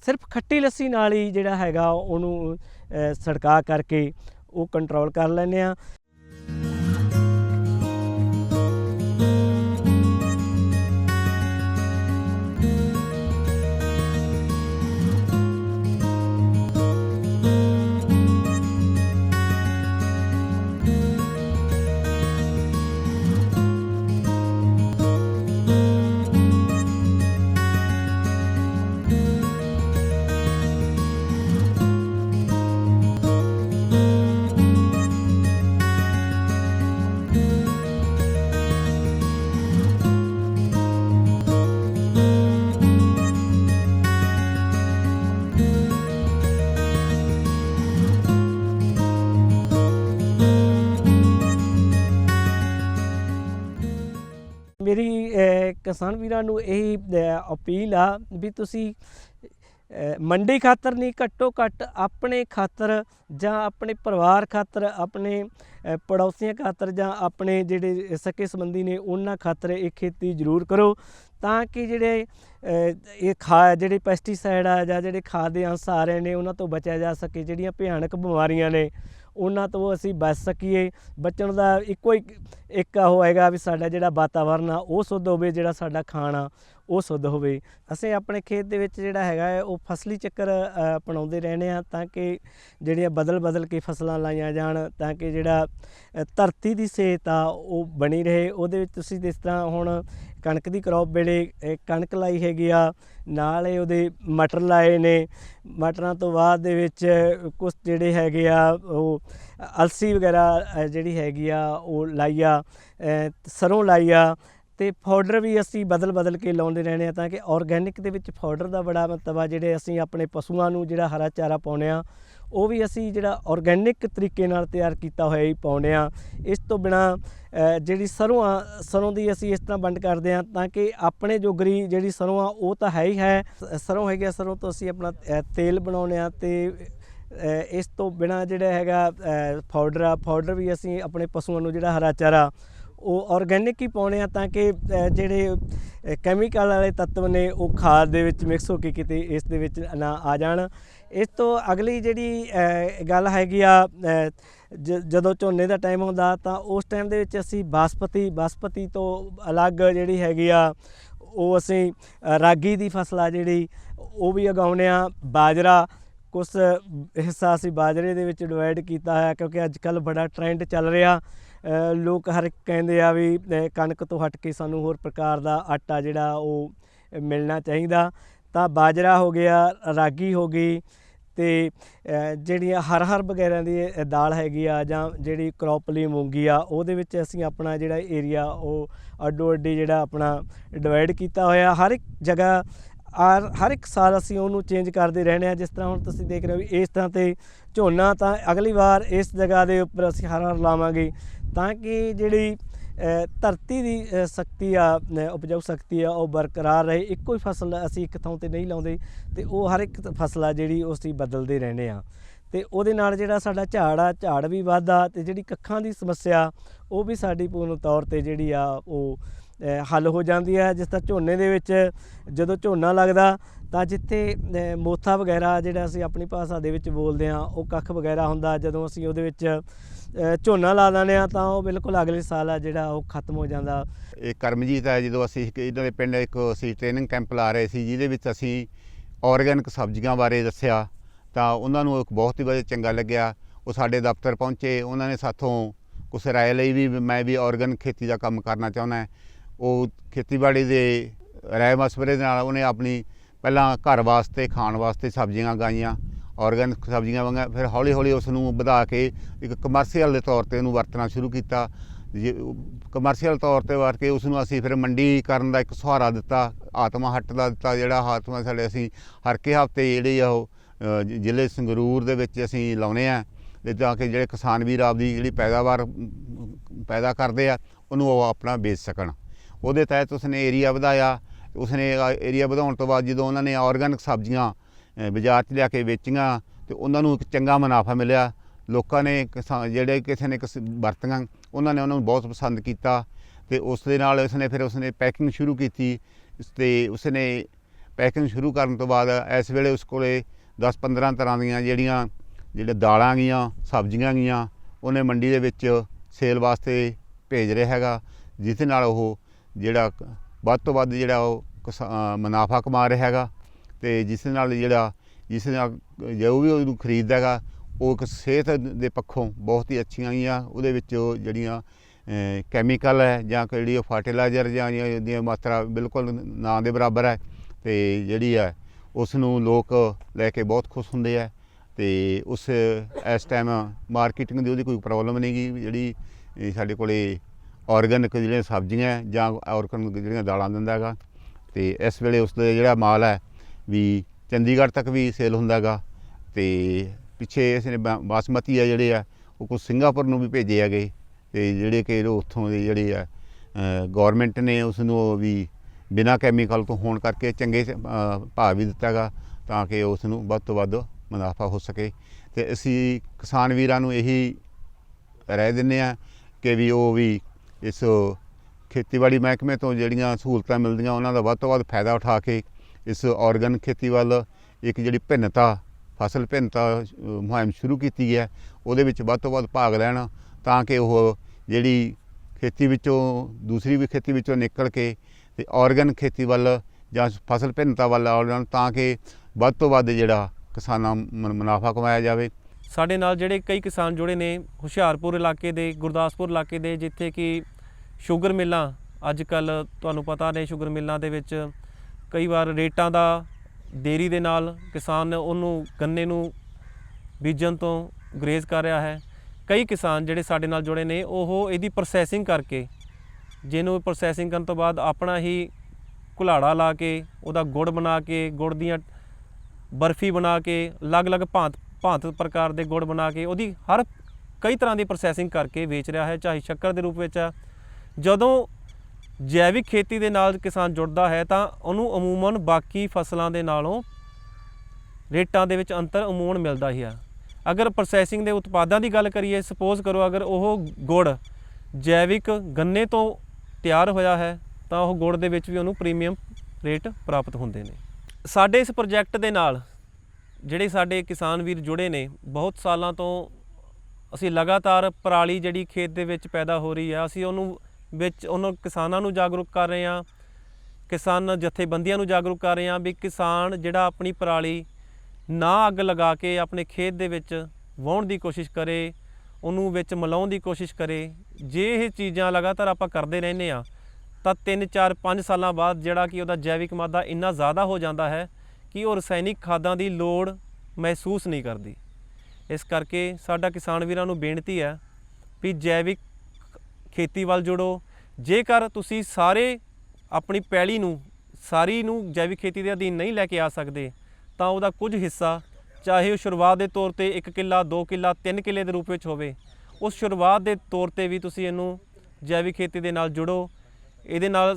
ਸਿਰਫ ਖੱਟੀ ਲੱਸੀ ਨਾਲ ਹੀ ਜਿਹੜਾ ਹੈਗਾ ਉਹਨੂੰ ਅ, ਕਰਕੇ ਉਹ ਕੰਟਰੋਲ ਕਰ ਲੈਂਦੇ ਆ। ਕਿਸਾਨ ਵੀਰਾਂ ਨੂੰ ਇਹੀ ਅਪੀਲ ਆ ਵੀ ਤੁਸੀਂ ਮੰਡੀ ਖਾਤਰ ਨਹੀਂ, ਘੱਟੋ ਘੱਟ ਆਪਣੇ ਖਾਤਰ ਜਾਂ ਆਪਣੇ ਪਰਿਵਾਰ ਖਾਤਰ, ਆਪਣੇ ਪੜੋਸੀਆਂ ਖਾਤਰ ਜਾਂ ਆਪਣੇ ਜਿਹੜੇ ਸਕੇ ਸੰਬੰਧੀ ਨੇ, ਉਹਨਾਂ ਖਾਤਰ ਇਹ ਖੇਤੀ ਜ਼ਰੂਰ ਕਰੋ। ਤਾਂ ਕਿ ਜਿਹੜੇ ਇਹ ਖਾ, ਜਿਹੜੇ ਪੈਸਟੀਸਾਈਡ ਆ ਜਾਂ ਜਿਹੜੇ ਖਾਦ ਦੇ ਅੰਸ਼ ਆ ਰਹੇ ਨੇ, ਉਹਨਾਂ ਤੋਂ ਬਚਿਆ ਜਾ ਸਕੇ। ਜਿਹੜੀਆਂ ਭਿਆਨਕ ਬਿਮਾਰੀਆਂ ਨੇ, ਉਹਨਾਂ ਤੋਂ ਅਸੀਂ ਬਚ ਸਕੀਏ। ਬਚਣ ਦਾ ਇੱਕੋ ਇੱਕ ਇੱਕ ਉਹ ਹੈਗਾ ਵੀ ਸਾਡਾ ਜਿਹੜਾ ਵਾਤਾਵਰਨ ਆ, ਉਹ ਸ਼ੁੱਧ ਹੋਵੇ ਜਿਹੜਾ ਸਾਡਾ ਖਾਣਾ। ਉਹ ਸੁੱਧ ਹੋਵੇ। ਅਸੀਂ ਆਪਣੇ ਖੇਤ ਦੇ ਵਿੱਚ ਜਿਹੜਾ ਹੈਗਾ ਹੈ ਉਹ ਫਸਲੀ ਚੱਕਰ ਅਪਣਾਉਂਦੇ ਰਹਿੰਦੇ ਆ ਤਾਂ ਕਿ ਜਿਹੜੀਆਂ ਬਦਲ ਬਦਲ ਕੇ ਫਸਲਾਂ ਲਾਈਆਂ ਜਾਣ ਤਾਂ ਕਿ ਜਿਹੜਾ ਧਰਤੀ ਦੀ ਸਿਹਤ ਆ ਉਹ ਬਣੀ ਰਹੇ। ਉਹਦੇ ਵਿੱਚ ਤੁਸੀਂ ਜਿਸ ਤਰ੍ਹਾਂ ਹੁਣ ਕਣਕ ਦੀ ਕ੍ਰੌਪ ਵੇਲੇ ਕਣਕ ਲਾਈ ਹੈਗੀ ਆ ਨਾਲ ਇਹ ਉਹਦੇ ਮਟਰ ਲਾਏ ਨੇ। ਮਟਰਾਂ ਤੋਂ ਬਾਅਦ ਦੇ ਵਿੱਚ ਕੁਝ ਜਿਹੜੇ ਹੈਗੇ ਆ ਉਹ ਅਲਸੀ ਵਗੈਰਾ ਜਿਹੜੀ ਹੈਗੀ ਆ ਉਹ ਲਾਈ ਆ ਅ, ਸਰੋਂ ਲਾਈ ਆ ਤੇ ਪਾਊਡਰ ਵੀ ਅਸੀਂ ਬਦਲ ਬਦਲ ਕੇ ਲਾਉਂਦੇ ਰਹਿੰਦੇ ਆ ਤਾਂ ਕਿ ਆਰਗੈਨਿਕ ਦੇ ਵਿੱਚ ਪਾਊਡਰ ਦਾ ਬੜਾ ਮਤਲਬ ਆ, ਜਿਹੜੇ ਅਸੀਂ ਆਪਣੇ ਪਸ਼ੂਆਂ ਨੂੰ ਜਿਹੜਾ ਹਰਾ ਚਾਰਾ ਪਾਉਂਦੇ ਆ ਉਹ ਵੀ ਅਸੀਂ ਜਿਹੜਾ ਆਰਗੈਨਿਕ ਤਰੀਕੇ ਨਾਲ ਤਿਆਰ ਕੀਤਾ ਹੋਇਆ ਹੀ ਪਾਉਂਦੇ ਆ ਇਸ ਤੋਂ ਬਿਨਾ ਜਿਹੜੀ ਸਰੋਂ ਆ, ਸਰੋਂ ਦੀ ਅਸੀਂ ਇਸ ਤਰ੍ਹਾਂ ਵੰਡ ਕਰਦੇ ਆ ਤਾਂ ਕਿ ਆਪਣੇ ਜੋ ਗਰੀ ਜਿਹੜੀ ਸਰੋਂ ਆ, ਉਹ ਤਾਂ ਹੈ ਹੀ ਹੈ। ਸ- ਸਰੋਂ ਹੈਗੀ ਆ, ਸਰੋਂ ਤੋਂ ਅਸੀਂ ਆਪਣਾ ਤੇਲ ਬਣਾਉਂਦੇ ਆ ਤੇ ਇਸ ਤੋਂ ਬਿਨਾ ਜਿਹੜਾ ਹੈਗਾ ਪਾਊਡਰ ਆ ਪਾਊਡਰ ਵੀ ਅਸੀਂ ਆਪਣੇ ਪਸ਼ੂਆਂ ਨੂੰ ਜਿਹੜਾ ਹਰਾ ਚਾਰਾ ਉਹ ਆਰਗੈਨਿਕ ਹੀ ਪਾਉਣੇ ਆ ਤਾਂ ਕਿ ਜਿਹੜੇ ਕੈਮੀਕਲ ਵਾਲੇ ਤੱਤਵ ਨੇ ਉਹ ਖਾਦ ਦੇ ਵਿੱਚ ਮਿਕਸ ਹੋ ਕੇ ਕਿਤੇ ਇਸ ਦੇ ਵਿੱਚ ਨਾ ਆ ਜਾਣ। ਇਸ ਤੋਂ ਅਗਲੀ ਜਿਹੜੀ ਗੱਲ ਹੈਗੀ ਆ ਜ- ਜਦੋਂ ਝੋਨੇ ਦਾ ਟਾਈਮ ਹੁੰਦਾ ਤਾਂ ਉਸ ਟਾਈਮ ਦੇ ਵਿੱਚ ਅਸੀਂ ਬਾਸਪਤੀ ਬਾਸਪਤੀ ਤੋਂ ਅਲੱਗ ਜਿਹੜੀ ਹੈਗੀ ਆ, ਉਹ ਅਸੀਂ ਰਾਗੀ ਦੀ ਫਸਲ ਆ ਜਿਹੜੀ, ਉਹ ਵੀ ਉਗਾਉਂਦੇ ਆ। ਬਾਜਰਾ ਕੁਝ ਹਿੱਸਾ ਅਸੀਂ ਬਾਜਰੇ ਦੇ ਵਿੱਚ ਡਿਵਾਈਡ ਕੀਤਾ ਹੋਇਆ ਕਿਉਂਕਿ ਅੱਜ ਕੱਲ ਬੜਾ ਟ੍ਰੈਂਡ ਚੱਲ ਰਿਹਾ। ਲੋਕ ਹਰ ਇੱਕ ਕਹਿੰਦੇ ਆ ਵੀ ਕਣਕ ਤੋਂ ਹਟ ਕੇ ਸਾਨੂੰ ਹੋਰ ਪ੍ਰਕਾਰ ਦਾ ਆਟਾ ਜਿਹੜਾ ਉਹ ਮਿਲਣਾ ਚਾਹੀਦਾ। ਤਾਂ ਬਾਜਰਾ ਹੋ ਗਿਆ, ਰਾਗੀ ਹੋ ਗਈ ਤੇ ਜਿਹੜੀਆਂ ਹਰ ਹਰ ਵਗੈਰਾ ਦੀ ਦਾਲ ਹੈਗੀ ਆ ਜਾਂ ਜਿਹੜੀ ਕਰੋਪਲੀ ਮੂੰਗੀ ਆ, ਉਹਦੇ ਵਿੱਚ ਅਸੀਂ ਆਪਣਾ ਜਿਹੜਾ ਏਰੀਆ ਉਹ ਅੱਡੋ ਅੱਡੀ ਜਿਹੜਾ ਆਪਣਾ ਡਿਵਾਈਡ ਕੀਤਾ ਹੋਇਆ। ਹਰ ਇੱਕ ਜਗ੍ਹਾ ਆਰ ਹਰ ਇੱਕ ਸਾਲ ਅਸੀਂ ਉਹਨੂੰ ਚੇਂਜ ਕਰਦੇ ਰਹਿੰਦੇ ਆ ਜਿਸ ਤਰ੍ਹਾਂ ਹੁਣ ਤੁਸੀਂ ਦੇਖ ਰਹੇ ਹੋ ਵੀ ਇਸ ਤਰ੍ਹਾਂ ਤੇ ਝੋਨਾ ਤਾਂ ਅਗਲੀ ਵਾਰ ਇਸ ਜਗ੍ਹਾ ਦੇ ਉੱਪਰ ਅਸੀਂ ਹਰ ਹਰ ਲਾਵਾਂਗੇ। ਤਾਂ ਕਿ ਜਿਹੜੀ ਧਰਤੀ ਦੀ ਸ਼ਕਤੀ ਆ ਉਪਜਾਊ ਸ਼ਕਤੀ ਆ, ਉਹ ਬਰਕਰਾਰ ਰਹੇ। ਇੱਕੋ ਹੀ ਫਸਲ ਅਸੀਂ ਇੱਕ ਥਾਂ ਤੇ ਨਹੀਂ ਲਾਉਂਦੇ ਤੇ ਉਹ ਹਰ ਇੱਕ ਫਸਲ ਆ ਜਿਹੜੀ ਉਹ ਅਸੀਂ ਬਦਲਦੇ ਰਹਿੰਦੇ ਆ। ਤੇ ਉਹਦੇ ਨਾਲ ਜਿਹੜਾ ਸਾਡਾ ਝਾੜ ਆ, ਝਾੜ ਵੀ ਵੱਧਦਾ ਤੇ ਜਿਹੜੀ ਕੱਖਾਂ ਦੀ ਸਮੱਸਿਆ, ਉਹ ਵੀ ਸਾਡੀ ਪੂਰਨ ਤੌਰ ਤੇ ਜਿਹੜੀ ਆ, ਉਹ ਹੱਲ ਹੋ ਜਾਂਦੀ ਹੈ ਜਿਸ ਤਰ੍ਹਾਂ ਝੋਨੇ ਦੇ ਵਿੱਚ ਜਦੋਂ ਝੋਨਾ ਲੱਗਦਾ ਤਾਂ ਜਿੱਥੇ ਮੋਥਾ ਵਗੈਰਾ ਜਿਹੜਾ ਅਸੀਂ ਆਪਣੀ ਭਾਸ਼ਾ ਦੇ ਵਿੱਚ ਬੋਲਦੇ ਆ ਉਹ ਕੱਖ ਵਗੈਰਾ ਹੁੰਦਾ, ਜਦੋਂ ਅਸੀਂ ਉਹਦੇ ਵਿੱਚ ਝੋਨਾ ਲਾ ਦਿੰਦੇ ਆ ਤਾਂ ਉਹ ਬਿਲਕੁਲ ਅਗਲੇ ਸਾਲ ਆ ਜਿਹੜਾ ਉਹ ਖਤਮ ਹੋ ਜਾਂਦਾ। ਇਹ ਕਰਮਜੀਤ ਹੈ, ਜਦੋਂ ਅਸੀਂ ਇੱਕ ਇਹਨਾਂ ਦੇ ਪਿੰਡ ਇੱਕ ਅਸੀਂ ਟ੍ਰੇਨਿੰਗ ਕੈਂਪ ਲਾ ਰਹੇ ਸੀ, ਜਿਹਦੇ ਵਿੱਚ ਅਸੀਂ ਆਰਗੈਨਿਕ ਸਬਜ਼ੀਆਂ ਬਾਰੇ ਦੱਸਿਆ, ਤਾਂ ਉਹਨਾਂ ਨੂੰ ਇੱਕ ਬਹੁਤ ਹੀ ਵਧੀਆ ਚੰਗਾ ਲੱਗਿਆ। ਉਹ ਸਾਡੇ ਦਫ਼ਤਰ ਪਹੁੰਚੇ, ਉਹਨਾਂ ਨੇ ਸਾਥੋਂ ਕੁਛ ਰਾਏ ਲਈ ਵੀ ਮੈਂ ਵੀ ਆਰਗੈਨਿਕ ਖੇਤੀ ਦਾ ਕੰਮ ਕਰਨਾ ਚਾਹੁੰਦਾ ਉਹ ਖੇਤੀਬਾੜੀ ਦੇ ਰਾਏ ਮਸ਼ਵਰੇ ਦੇ ਨਾਲ ਉਹਨੇ ਆਪਣੀ ਪਹਿਲਾਂ ਘਰ ਵਾਸਤੇ, ਖਾਣ ਵਾਸਤੇ ਸਬਜ਼ੀਆਂ ਉਗਾਈਆਂ ਆਰਗੈਨਿਕ ਸਬਜ਼ੀਆਂ ਵਾਂਗਾ ਫਿਰ ਹੌਲੀ ਹੌਲੀ ਉਸ ਨੂੰ ਵਧਾ ਕੇ ਇੱਕ ਕਮਰਸ਼ੀਅਲ ਦੇ ਤੌਰ ਤੇ ਉਹਨੂੰ ਵਰਤਣਾ ਸ਼ੁਰੂ ਕੀਤਾ। ਕਮਰਸ਼ੀਅਲ ਤੌਰ ਤੇ ਵਰਤ ਕੇ ਉਸ ਨੂੰ ਅਸੀਂ ਫਿਰ ਮੰਡੀ ਕਰਨ ਦਾ ਇੱਕ ਸਹਾਰਾ ਦਿੱਤਾ, ਆਤਮਾ ਹੱਟ ਦਾ ਦਿੱਤਾ, ਜਿਹੜਾ ਆਤਮਾ ਸਾਡੇ ਅਸੀਂ ਹਰ ਕੇ ਹਫ਼ਤੇ ਜਿਹੜੀ ਆ ਉਹ ਜ਼ਿਲ੍ਹੇ ਸੰਗਰੂਰ ਦੇ ਵਿੱਚ ਅਸੀਂ ਲਾਉਨੇ ਆ ਤੇ ਤਾਂ ਕਿ ਜਿਹੜੇ ਕਿਸਾਨ ਵੀਰ ਆਪਦੀ ਜਿਹੜੀ ਪੈਦਾਵਾਰ, ਪੈਦਾ ਕਰਦੇ ਆ, ਉਹਨੂੰ ਉਹ ਆਪਣਾ ਵੇਚ ਸਕਣ। ਉਹਦੇ ਤਹਿਤ ਉਸਨੇ ਏਰੀਆ ਵਧਾਇਆ ਉਸਨੇ ਏਰੀਆ ਵਧਾਉਣ ਤੋਂ ਬਾਅਦ ਜਦੋਂ ਉਹਨਾਂ ਨੇ ਆਰਗੈਨਿਕ ਸਬਜ਼ੀਆਂ ਬਾਜ਼ਾਰ 'ਚ ਲਿਆ ਕੇ ਵੇਚੀਆਂ, ਤੇ ਉਹਨਾਂ ਨੂੰ ਇੱਕ ਚੰਗਾ ਮੁਨਾਫਾ ਮਿਲਿਆ। ਲੋਕਾਂ ਨੇ ਕਿਸਾ- ਜਿਹੜੇ ਕਿਸੇ ਨੇ ਕਿਸ, ਵਰਤੀਆਂ, ਉਹਨਾਂ ਨੇ ਉਹਨਾਂ ਨੂੰ ਬਹੁਤ ਪਸੰਦ ਕੀਤਾ ਤੇ ਉਸ ਦੇ ਨਾਲ ਉਸਨੇ ਫਿਰ ਉਸਨੇ ਪੈਕਿੰਗ ਸ਼ੁਰੂ ਕੀਤੀ। ਇਸ ਤੇ ਉਸਨੇ ਪੈਕਿੰਗ ਸ਼ੁਰੂ ਕਰਨ ਤੋਂ ਬਾਅਦ ਇਸ ਵੇਲੇ ਉਸ ਕੋਲੇ 10-15 ਤਰ੍ਹਾਂ ਦੀਆਂ ਜਿਹੜੀਆਂ, ਜਿਹੜੇ ਦਾਲਾਂ ਗੀਆਂ ਸਬਜ਼ੀਆਂ ਗੀਆਂ ਉਹਨੇ ਮੰਡੀ ਦੇ ਵਿੱਚ ਸੇਲ ਵਾਸਤੇ ਭੇਜ ਰਿਹਾ ਹੈਗਾ, ਜਿਸ ਨਾਲ ਉਹ ਜਿਹੜਾ ਵੱਧ ਤੋਂ ਵੱਧ ਜਿਹੜਾ ਉਹ ਕਿਸਾ- ਮੁਨਾਫਾ ਕਮਾ ਰਿਹਾ ਹੈਗਾ ਤੇ ਜਿਸ ਨਾਲ ਜਿਹੜਾ, ਜਿਸ ਨਾਲ ਜੋ ਵੀ ਉਹਨੂੰ ਖਰੀਦਦਾ ਹੈਗਾ, ਉਹ ਇੱਕ ਸਿਹਤ ਦੇ ਪੱਖੋਂ ਬਹੁਤ ਹੀ ਅੱਛੀਆਂ ਗੀਆਂ ਉਹਦੇ ਵਿੱਚ ਜਿਹੜੀਆਂ ਕੈਮੀਕਲ ਹੈ ਜਾਂ ਜਿਹੜੀ ਉਹ ਫਰਟੀਲਾਈਜ਼ਰ ਜਾਂ ਜਾਂ ਮਾਤਰਾ ਬਿਲਕੁਲ ਨਾ ਦੇ ਬਰਾਬਰ ਹੈ ਤੇ ਜਿਹੜੀ ਹੈ ਉਸ ਨੂੰ ਲੋਕ ਲੈ ਕੇ ਬਹੁਤ ਖੁਸ਼ ਹੁੰਦੇ ਆ ਤੇ ਉਸ, ਇਸ ਟਾਈਮ ਮਾਰਕੀਟਿੰਗ ਦੀ ਉਹਦੀ ਕੋਈ ਪ੍ਰੋਬਲਮ ਨਹੀਂ ਗੀ। ਜਿਹੜੀ ਸਾਡੇ ਕੋਲੇ ਆਰਗੈਨਿਕ ਜਿਹੜੀਆਂ ਸਬਜ਼ੀਆਂ ਜਾਂ ਆਰਗੈਨਿਕ ਜਿਹੜੀਆਂ ਦਾਲਾਂ ਦਿੰਦਾ ਹੈਗਾ, ਤੇ ਇਸ ਵੇਲੇ ਉਸ ਦਾ ਜਿਹੜਾ ਮਾਲ ਹੈ ਵੀ ਚੰਡੀਗੜ੍ਹ ਤੱਕ ਵੀ ਸੇਲ ਹੁੰਦਾ ਹੈਗਾ, ਤੇ ਪਿੱਛੇ ਇਸ ਨੇ ਬਾਸਮਤੀ ਆ ਜਿਹੜੇ ਆ, ਉਹ ਕੁਝ ਸਿੰਗਾਪੁਰ ਨੂੰ ਵੀ ਭੇਜੇ ਹੈਗੇ, ਤੇ ਜਿਹੜੇ ਕਿ ਉੱਥੋਂ ਦੇ ਜਿਹੜੇ ਆ ਗਵਰਨਮੈਂਟ ਨੇ ਉਸ ਨੂੰ ਵੀ ਬਿਨਾਂ ਕੈਮੀਕਲ ਤੋਂ ਹੋਣ ਕਰਕੇ ਚੰਗੇ ਭਾਅ ਵੀ ਦਿੱਤਾ ਹੈਗਾ, ਤਾਂ ਕਿ ਉਸ ਨੂੰ ਵੱਧ ਤੋਂ ਵੱਧ ਮੁਨਾਫਾ ਹੋ ਸਕੇ। ਤੇ ਅਸੀਂ ਕਿਸਾਨ ਵੀਰਾਂ ਨੂੰ ਇਹੀ ਰਾਏ ਦਿੰਦੇ ਆ ਕਿ ਵੀ ਉਹ ਵੀ ਇਸ ਖੇਤੀਬਾੜੀ ਮਹਿਕਮੇ ਤੋਂ ਜਿਹੜੀਆਂ ਸਹੂਲਤਾਂ ਮਿਲਦੀਆਂ, ਉਹਨਾਂ ਦਾ ਵੱਧ ਤੋਂ ਵੱਧ ਫਾਇਦਾ ਉਠਾ ਕੇ ਇਸ ਆਰਗੈਨਿਕ ਖੇਤੀ ਵੱਲ ਇੱਕ ਜਿਹੜੀ ਭਿੰਨਤਾ, ਫਸਲ ਭਿੰਨਤਾ ਮੁਹਿੰਮ ਸ਼ੁਰੂ ਕੀਤੀ ਹੈ, ਉਹਦੇ ਵਿੱਚ ਵੱਧ ਤੋਂ ਵੱਧ ਭਾਗ ਲੈਣ ਤਾਂ ਕਿ ਉਹ ਜਿਹੜੀ ਖੇਤੀ ਵਿੱਚੋਂ, ਦੂਸਰੀ ਵੀ ਖੇਤੀ ਵਿੱਚੋਂ ਨਿਕਲ ਕੇ ਤੇ ਆਰਗੈਨਿਕ ਖੇਤੀ ਵੱਲ ਜਾਂ ਫਸਲ ਭਿੰਨਤਾ ਵੱਲ ਆਉਣ ਤਾਂ ਕਿ ਵੱਧ ਤੋਂ ਵੱਧ ਜਿਹੜਾ ਕਿਸਾਨਾਂ ਨੂੰ ਮੁਨਾਫਾ ਕਮਾਇਆ ਜਾਵੇ। ਸਾਡੇ ਨਾਲ ਜਿਹੜੇ ਕਈ ਕਿਸਾਨ ਜੁੜੇ ਨੇ, ਹੁਸ਼ਿਆਰਪੁਰ ਇਲਾਕੇ ਦੇ, ਗੁਰਦਾਸਪੁਰ ਇਲਾਕੇ ਦੇ, ਜਿੱਥੇ ਕਿ ਸ਼ੂਗਰ ਮਿੱਲਾਂ। ਅੱਜ ਕੱਲ ਤੁਹਾਨੂੰ ਪਤਾ ਨੇ ਸ਼ੂਗਰ ਮਿੱਲਾਂ ਦੇ ਵਿੱਚ ਕਈ ਵਾਰ ਰੇਟਾਂ ਦਾ ਦੇਰੀ ਦੇ ਨਾਲ ਕਿਸਾਨ ਉਹਨੂੰ ਗੰਨੇ ਨੂੰ ਬੀਜਣ ਤੋਂ ਗਰੇਜ਼ ਕਰ ਰਿਹਾ ਹੈ। ਕਈ ਕਿਸਾਨ ਜਿਹੜੇ ਸਾਡੇ ਨਾਲ ਜੁੜੇ ਨੇ, ਉਹ ਇਹਦੀ ਪ੍ਰੋਸੈਸਿੰਗ ਕਰਕੇ, ਜਿਹਨੂੰ ਪ੍ਰੋਸੈਸਿੰਗ ਕਰਨ ਤੋਂ ਬਾਅਦ ਆਪਣਾ ਹੀ ਕੁਲਾੜਾ ਲਾ ਕੇ, ਉਹਦਾ ਗੁੜ ਬਣਾ ਕੇ, ਗੁੜ ਦੀਆਂ ਬਰਫੀ ਬਣਾ ਕੇ, ਅਲੱਗ-ਅਲੱਗ ਭਾਂਤ ਭਾਂਤ ਪ੍ਰਕਾਰ ਦੇ ਗੁੜ ਬਣਾ ਕੇ, ਉਹਦੀ ਹਰ ਕਈ ਤਰ੍ਹਾਂ ਦੀ ਪ੍ਰੋਸੈਸਿੰਗ ਕਰਕੇ ਵੇਚ ਰਿਹਾ ਹੈ, ਚਾਹੇ ਸ਼ੱਕਰ ਦੇ ਰੂਪ ਵਿੱਚ ਆ ਜਦੋਂ ਜੈਵਿਕ ਖੇਤੀ ਦੇ ਨਾਲ ਕਿਸਾਨ ਜੁੜਦਾ ਹੈ ਤਾਂ ਉਹਨੂੰ ਅਮੂਮਨ ਬਾਕੀ ਫਸਲਾਂ ਦੇ ਨਾਲੋਂ ਰੇਟਾਂ ਦੇ ਵਿੱਚ ਅੰਤਰ ਅਮੂਮਨ ਮਿਲਦਾ ਹੀ ਆ। ਅਗਰ ਪ੍ਰੋਸੈਸਿੰਗ ਦੇ ਉਤਪਾਦਾਂ ਦੀ ਗੱਲ ਕਰੀਏ ਸਪੋਜ਼ ਕਰੋ ਅਗਰ ਉਹ ਗੁੜ ਜੈਵਿਕ ਗੰਨੇ ਤੋਂ ਤਿਆਰ ਹੋਇਆ ਹੈ, ਤਾਂ ਉਹ ਗੁੜ ਦੇ ਵਿੱਚ ਵੀ ਉਹਨੂੰ ਪ੍ਰੀਮੀਅਮ ਰੇਟ ਪ੍ਰਾਪਤ ਹੁੰਦੇ ਨੇ। ਸਾਡੇ ਇਸ ਪ੍ਰੋਜੈਕਟ ਦੇ ਨਾਲ ਜਿਹੜੇ ਸਾਡੇ ਕਿਸਾਨ ਵੀਰ ਜੁੜੇ ਨੇ, ਬਹੁਤ ਸਾਲਾਂ ਤੋਂ ਅਸੀਂ ਲਗਾਤਾਰ ਪਰਾਲੀ ਜਿਹੜੀ ਖੇਤ ਦੇ ਵਿੱਚ ਪੈਦਾ ਹੋ ਰਹੀ ਹੈ ਅਸੀਂ ਉਹਨੂੰ ਵਿੱਚ ਉਹਨਾਂ ਕਿਸਾਨਾਂ ਨੂੰ ਜਾਗਰੂਕ ਕਰ ਰਹੇ ਹਾਂ, ਕਿਸਾਨ ਜਥੇਬੰਦੀਆਂ ਨੂੰ ਜਾਗਰੂਕ ਕਰ ਰਹੇ ਹਾਂ ਵੀ ਕਿਸਾਨ ਜਿਹੜਾ ਆਪਣੀ ਪਰਾਲੀ ਨਾ ਅੱਗ ਲਗਾ ਕੇ ਆਪਣੇ ਖੇਤ ਦੇ ਵਿੱਚ ਵਾਹੁਣ ਦੀ ਕੋਸ਼ਿਸ਼ ਕਰੇ, ਉਹਨੂੰ ਵਿੱਚ ਮਿਲਾਉਣ ਦੀ ਕੋਸ਼ਿਸ਼ ਕਰੇ, ਜੇ ਇਹ ਚੀਜ਼ਾਂ ਲਗਾਤਾਰ ਆਪਾਂ ਕਰਦੇ ਰਹਿੰਦੇ ਆ ਤਾਂ 3 4 5 ਸਾਲਾਂ ਬਾਅਦ ਜਿਹੜਾ ਕਿ ਉਹਦਾ ਜੈਵਿਕ ਮਾਦਾ ਇੰਨਾ ਜ਼ਿਆਦਾ ਹੋ ਜਾਂਦਾ ਹੈ ਕਿ ਉਹ ਰਸਾਇਣਿਕ ਖਾਦਾਂ ਦੀ ਲੋੜ ਮਹਿਸੂਸ ਨਹੀਂ ਕਰਦੀ। ਇਸ ਕਰਕੇ ਸਾਡਾ ਕਿਸਾਨ ਵੀਰਾਂ ਨੂੰ ਬੇਨਤੀ ਹੈ ਵੀ ਜੈਵਿਕ ਖੇਤੀ ਵੱਲ ਜੁੜੋ। ਜੇਕਰ ਤੁਸੀਂ ਸਾਰੇ ਆਪਣੀ ਪੈਲੀ ਨੂੰ, ਸਾਰੀ ਨੂੰ ਜੈਵਿਕ ਖੇਤੀ ਦੇ ਅਧੀਨ ਨਹੀਂ ਲੈ ਕੇ ਆ ਸਕਦੇ, ਤਾਂ ਉਹਦਾ ਕੁਝ ਹਿੱਸਾ ਚਾਹੇ ਉਹ ਸ਼ੁਰੂਆਤ ਦੇ ਤੌਰ ਤੇ 1 ਕਿੱਲਾ 2 ਕਿੱਲਾ 3 ਕਿੱਲੇ ਦੇ ਰੂਪ ਵਿੱਚ ਹੋਵੇ, ਉਸ ਸ਼ੁਰੂਆਤ ਦੇ ਤੌਰ ਤੇ ਵੀ ਤੁਸੀਂ ਇਹਨੂੰ ਜੈਵਿਕ ਖੇਤੀ ਦੇ ਨਾਲ ਜੁੜੋ। ਇਹਦੇ ਨਾਲ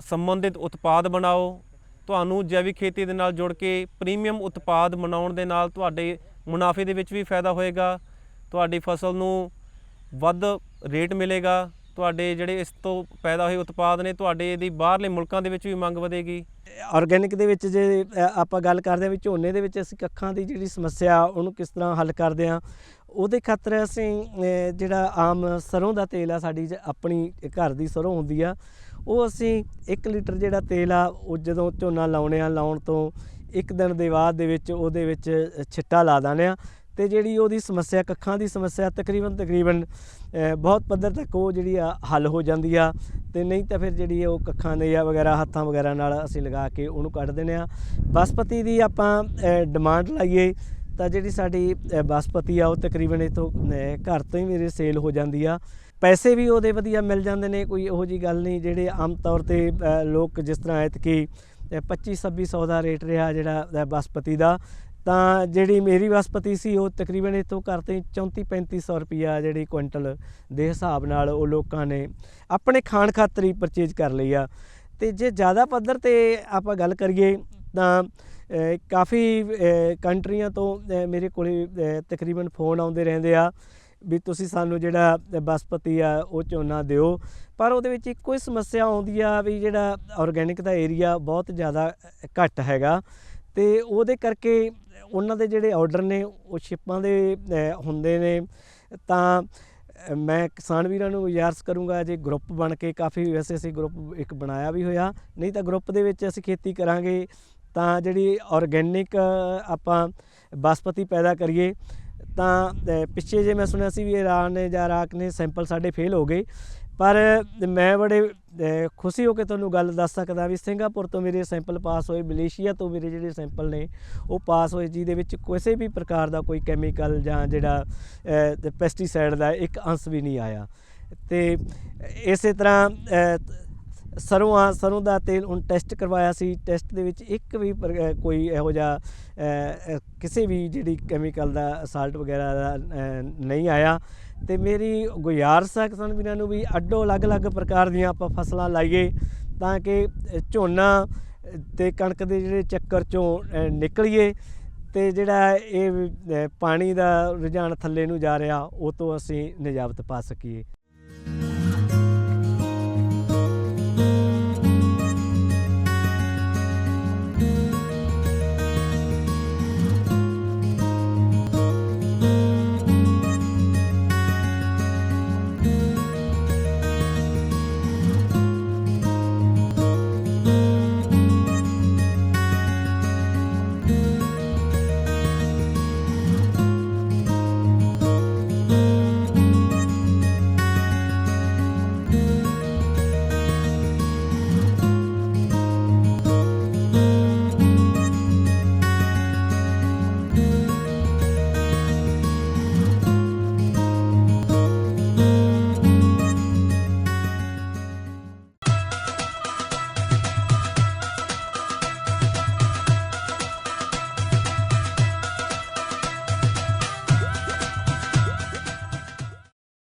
ਸੰਬੰਧਿਤ ਉਤਪਾਦ ਬਣਾਓ। ਤੁਹਾਨੂੰ ਜੈਵਿਕ ਖੇਤੀ ਦੇ ਨਾਲ ਜੁੜ ਕੇ ਪ੍ਰੀਮੀਅਮ ਉਤਪਾਦ ਬਣਾਉਣ ਦੇ ਨਾਲ ਤੁਹਾਡੇ ਮੁਨਾਫੇ ਦੇ ਵਿੱਚ ਵੀ ਫਾਇਦਾ ਹੋਏਗਾ। ਤੁਹਾਡੀ ਫਸਲ ਨੂੰ ਵੱਧ ਰੇਟ ਮਿਲੇਗਾ, ਤੁਹਾਡੇ ਜਿਹੜੇ ਇਸ ਤੋਂ ਪੈਦਾ ਹੋਏ ਉਤਪਾਦ ਨੇ, ਤੁਹਾਡੇ ਇਹਦੀ ਬਾਹਰਲੇ ਮੁਲਕਾਂ ਦੇ ਵਿੱਚ ਵੀ ਮੰਗ ਵਧੇਗੀ। ਆਰਗੈਨਿਕ ਦੇ ਵਿੱਚ ਜੇ ਆਪਾਂ ਗੱਲ ਕਰਦੇ ਹਾਂ ਵੀ ਝੋਨੇ ਦੇ ਵਿੱਚ ਅਸੀਂ ਕੱਖਾਂ ਦੀ ਜਿਹੜੀ ਸਮੱਸਿਆ, ਉਹਨੂੰ ਕਿਸ ਤਰ੍ਹਾਂ ਹੱਲ ਕਰਦੇ ਹਾਂ, ਉਹਦੇ ਖਾਤਰ ਅਸੀਂ ਜਿਹੜਾ ਆਮ ਸਰੋਂ ਦਾ ਤੇਲ ਆ, ਸਾਡੀ ਜ- ਆਪਣੀ ਘਰ ਦੀ ਸਰੋਂ ਹੁੰਦੀ ਆ, ਉਹ ਅਸੀਂ 1 ਲੀਟਰ ਜਿਹੜਾ ਤੇਲ ਆ, ਉਹ ਜਦੋਂ ਝੋਨਾ ਲਾਉਣੇ ਆ, ਲਾਉਣ ਤੋਂ ਇੱਕ ਦਿਨ ਦੇ ਬਾਅਦ ਦੇ ਵਿੱਚ ਉਹਦੇ ਵਿੱਚ ਛਿੱਟਾ ਲਾ ਦਿੰਦੇ ਆ ਤੇ ਜਿਹੜੀ ਉਹਦੀ ਸਮੱਸਿਆ ਕੱਖਾਂ ਦੀ ਸਮੱਸਿਆ ਤਕਰੀਬਨ ਤਕਰੀਬਨ ਬਹੁਤ ਪੱਧਰ ਤੱਕ ਉਹ ਜਿਹੜੀ ਆ ਹੱਲ ਹੋ ਜਾਂਦੀ ਆ ਤੇ ਨਹੀਂ ਤਾਂ ਫਿਰ ਜਿਹੜੀ ਉਹ ਕੱਖਾਂ ਦੇ ਆ ਵਗੈਰਾ ਹੱਥਾਂ ਵਗੈਰਾ ਨਾਲ ਅਸੀਂ ਲਗਾ ਕੇ ਉਹਨੂੰ ਕੱਢ ਦਿੰਦੇ ਆ। ਬਾਸਪਤੀ ਦੀ ਆਪਾਂ ਡਿਮਾਂਡ ਲਾਈਏ ਤਾਂ ਜਿਹੜੀ ਸਾਡੀ ਅ, ਬਾਸਪਤੀ ਆ ਉਹ ਤਕਰੀਬਨ ਇਥੋਂ ਘਰ ਤੋਂ ਹੀ ਮੇਰੇ ਸੇਲ ਹੋ ਜਾਂਦੀ ਆ। ਪੈਸੇ ਵੀ ਉਹਦੇ ਵਧੀਆ ਮਿਲ ਜਾਂਦੇ ਨੇ ਕੋਈ ਇਹੋ ਜੀ ਗੱਲ ਨਹੀਂ ਜਿਹੜੇ ਆਮ ਤੌਰ ਤੇ ਲੋਕ ਜਿਸ ਤਰ੍ਹਾਂ ਐਤਕੀ 25 2600 ਦਾ ਰੇਟ ਰਿਹਾ ਜਿਹੜਾ ਅ, ਬਾਸਪਤੀ ਦਾ ਤਾਂ ਜਿਹੜੀ ਮੇਰੀ ਵਸਪਤੀ ਸੀ, ਉਹ ਤਕਰੀਬਨ ਇਥੋਂ ਘਰ ਤੋਂ ਹੀ 34 3500 ਰੁਪਿਆ ਜਿਹੜੀ ਕੁਇੰਟਲ ਦੇ ਹਿਸਾਬ ਨਾਲ ਉਹ ਲੋਕਾਂ ਨੇ ਆਪਣੇ ਖਾਣ ਖਾਤਰ ਹੀ ਪਰਚੇਜ ਕਰ ਲਈ ਆ। ਤੇ ਜੇ ਜ਼ਿਆਦਾ ਪੱਧਰ ਤੇ ਆਪਾਂ ਗੱਲ ਕਰੀਏ ਤਾਂ ਕਾਫੀ ਕੰਟਰੀਆਂ ਤੋਂ ਮੇਰੇ ਕੋਲੇ ਤਕਰੀਬਨ ਫੋਨ ਆਉਂਦੇ ਰਹਿੰਦੇ ਆ ਵੀ ਤੁਸੀਂ ਸਾਨੂੰ ਜਿਹੜਾ ਬਾਸਪਤੀ ਆ, ਉਹ ਝੋਨਾ ਦਿਓ। ਪਰ ਉਹਦੇ ਵਿੱਚ ਇੱਕੋ ਹੀ ਸਮੱਸਿਆ ਆਉਂਦੀ ਆ ਵੀ ਜਿਹੜਾ ਆਰਗੈਨਿਕ ਦਾ ਏਰੀਆ ਬਹੁਤ ਜ਼ਿਆਦਾ ਘੱਟ ਹੈਗਾ। ਤੇ ਉਹਦੇ ਕਰਕੇ ਉਹਨਾਂ ਦੇ ਜਿਹੜੇ ਆਰਡਰ ਨੇ, ਉਹ ਸ਼ਿਪਾਂ ਦੇ ਹੁੰਦੇ ਨੇ। ਤਾਂ ਮੈਂ ਕਿਸਾਨ ਵੀਰਾਂ ਨੂੰ ਗੁਜ਼ਾਰਸ ਕਰੂੰਗਾ, ਜੇ ਗਰੁੱਪ ਬਣ ਕੇ ਕਾਫੀ ਵੈਸੇ ਅਸੀਂ ਗਰੁੱਪ ਇੱਕ ਬਣਾਇਆ ਵੀ ਹੋਇਆ। ਨਹੀਂ ਤਾਂ ਗਰੁੱਪ ਦੇ ਵਿੱਚ ਅਸੀਂ ਖੇਤੀ ਕਰਾਂਗੇ, ਤਾਂ ਜਿਹੜੀ ਆਰਗੈਨਿਕ ਆਪਾਂ ਬਾਸਪਤੀ ਪੈਦਾ ਕਰੀਏ। ਤਾਂ ਪਿੱਛੇ ਜੇ ਮੈਂ ਸੁਣਿਆ ਸੀ ਵੀ ਇਰਾਨ ਨੇ ਜਾਂ ਇਰਾਕ ਨੇ ਸੈਂਪਲ ਸਾਡੇ ਫੇਲ ਹੋ ਗਏ। ਪਰ ਮੈਂ ਬੜੇ ਖੁਸ਼ੀ ਹੋ ਕੇ ਤੁਹਾਨੂੰ ਗੱਲ ਦੱਸ ਸਕਦਾ ਵੀ ਸਿੰਗਾਪੁਰ ਤੋਂ ਮੇਰੇ ਸੈਂਪਲ ਪਾਸ ਹੋਏ, ਮਲੇਸ਼ੀਆ ਤੋਂ ਮੇਰੇ ਜਿਹੜੇ ਸੈਂਪਲ ਨੇ, ਉਹ ਪਾਸ ਹੋਏ, ਜਿਹਦੇ ਵਿੱਚ ਕਿਸੇ ਵੀ ਪ੍ਰਕਾਰ ਦਾ ਕੋਈ ਕੈਮੀਕਲ ਜਾਂ ਜਿਹੜਾ ਪੈਸਟੀਸਾਈਡ ਦਾ ਇੱਕ ਅੰਸ਼ ਵੀ ਨਹੀਂ ਆਇਆ। ਤੇ ਇਸੇ ਤਰ੍ਹਾਂ ਸਰੋਂ ਆ, ਸਰੋਂ ਦਾ ਤੇਲ ਹੁਣ ਟੈਸਟ ਕਰਵਾਇਆ ਸੀ ਟੈਸਟ ਦੇ ਵਿੱਚ ਇੱਕ ਵੀ ਪਰ- ਕੋਈ ਇਹੋ ਜਿਹਾ ਕਿਸੇ ਵੀ ਜਿਹੜੀ ਕੈਮੀਕਲ ਦਾ ਸਾਲਟ ਵਗੈਰਾ ਦਾ ਨਹੀਂ ਆਇਆ। ਤੇ ਮੇਰੀ ਗੁਜ਼ਾਰਿਸ਼ ਹੈ ਕਿਸਾਨ ਵੀਰਾਂ ਨੂੰ ਵੀ ਅੱਡੋ ਅਲੱਗ-ਅਲੱਗ ਪ੍ਰਕਾਰ ਦੀਆਂ ਆਪਾਂ ਫਸਲਾਂ ਲਾਈਏ ਤਾਂ ਕਿ ਝੋਨਾ ਅ, ਤੇ ਕਣਕ ਦੇ ਜਿਹੜੇ ਚੱਕਰ ਚੋਂ ਨਿਕਲੀਏ ਤੇ ਜਿਹੜਾ ਇਹ ਪਾਣੀ ਦਾ ਰੁਝਾਨ ਥੱਲੇ ਨੂੰ ਜਾ ਰਿਹਾ ਉਹ ਤੋਂ ਅਸੀਂ ਨਿਜਾਬਤ ਪਾ ਸਕੀਏ।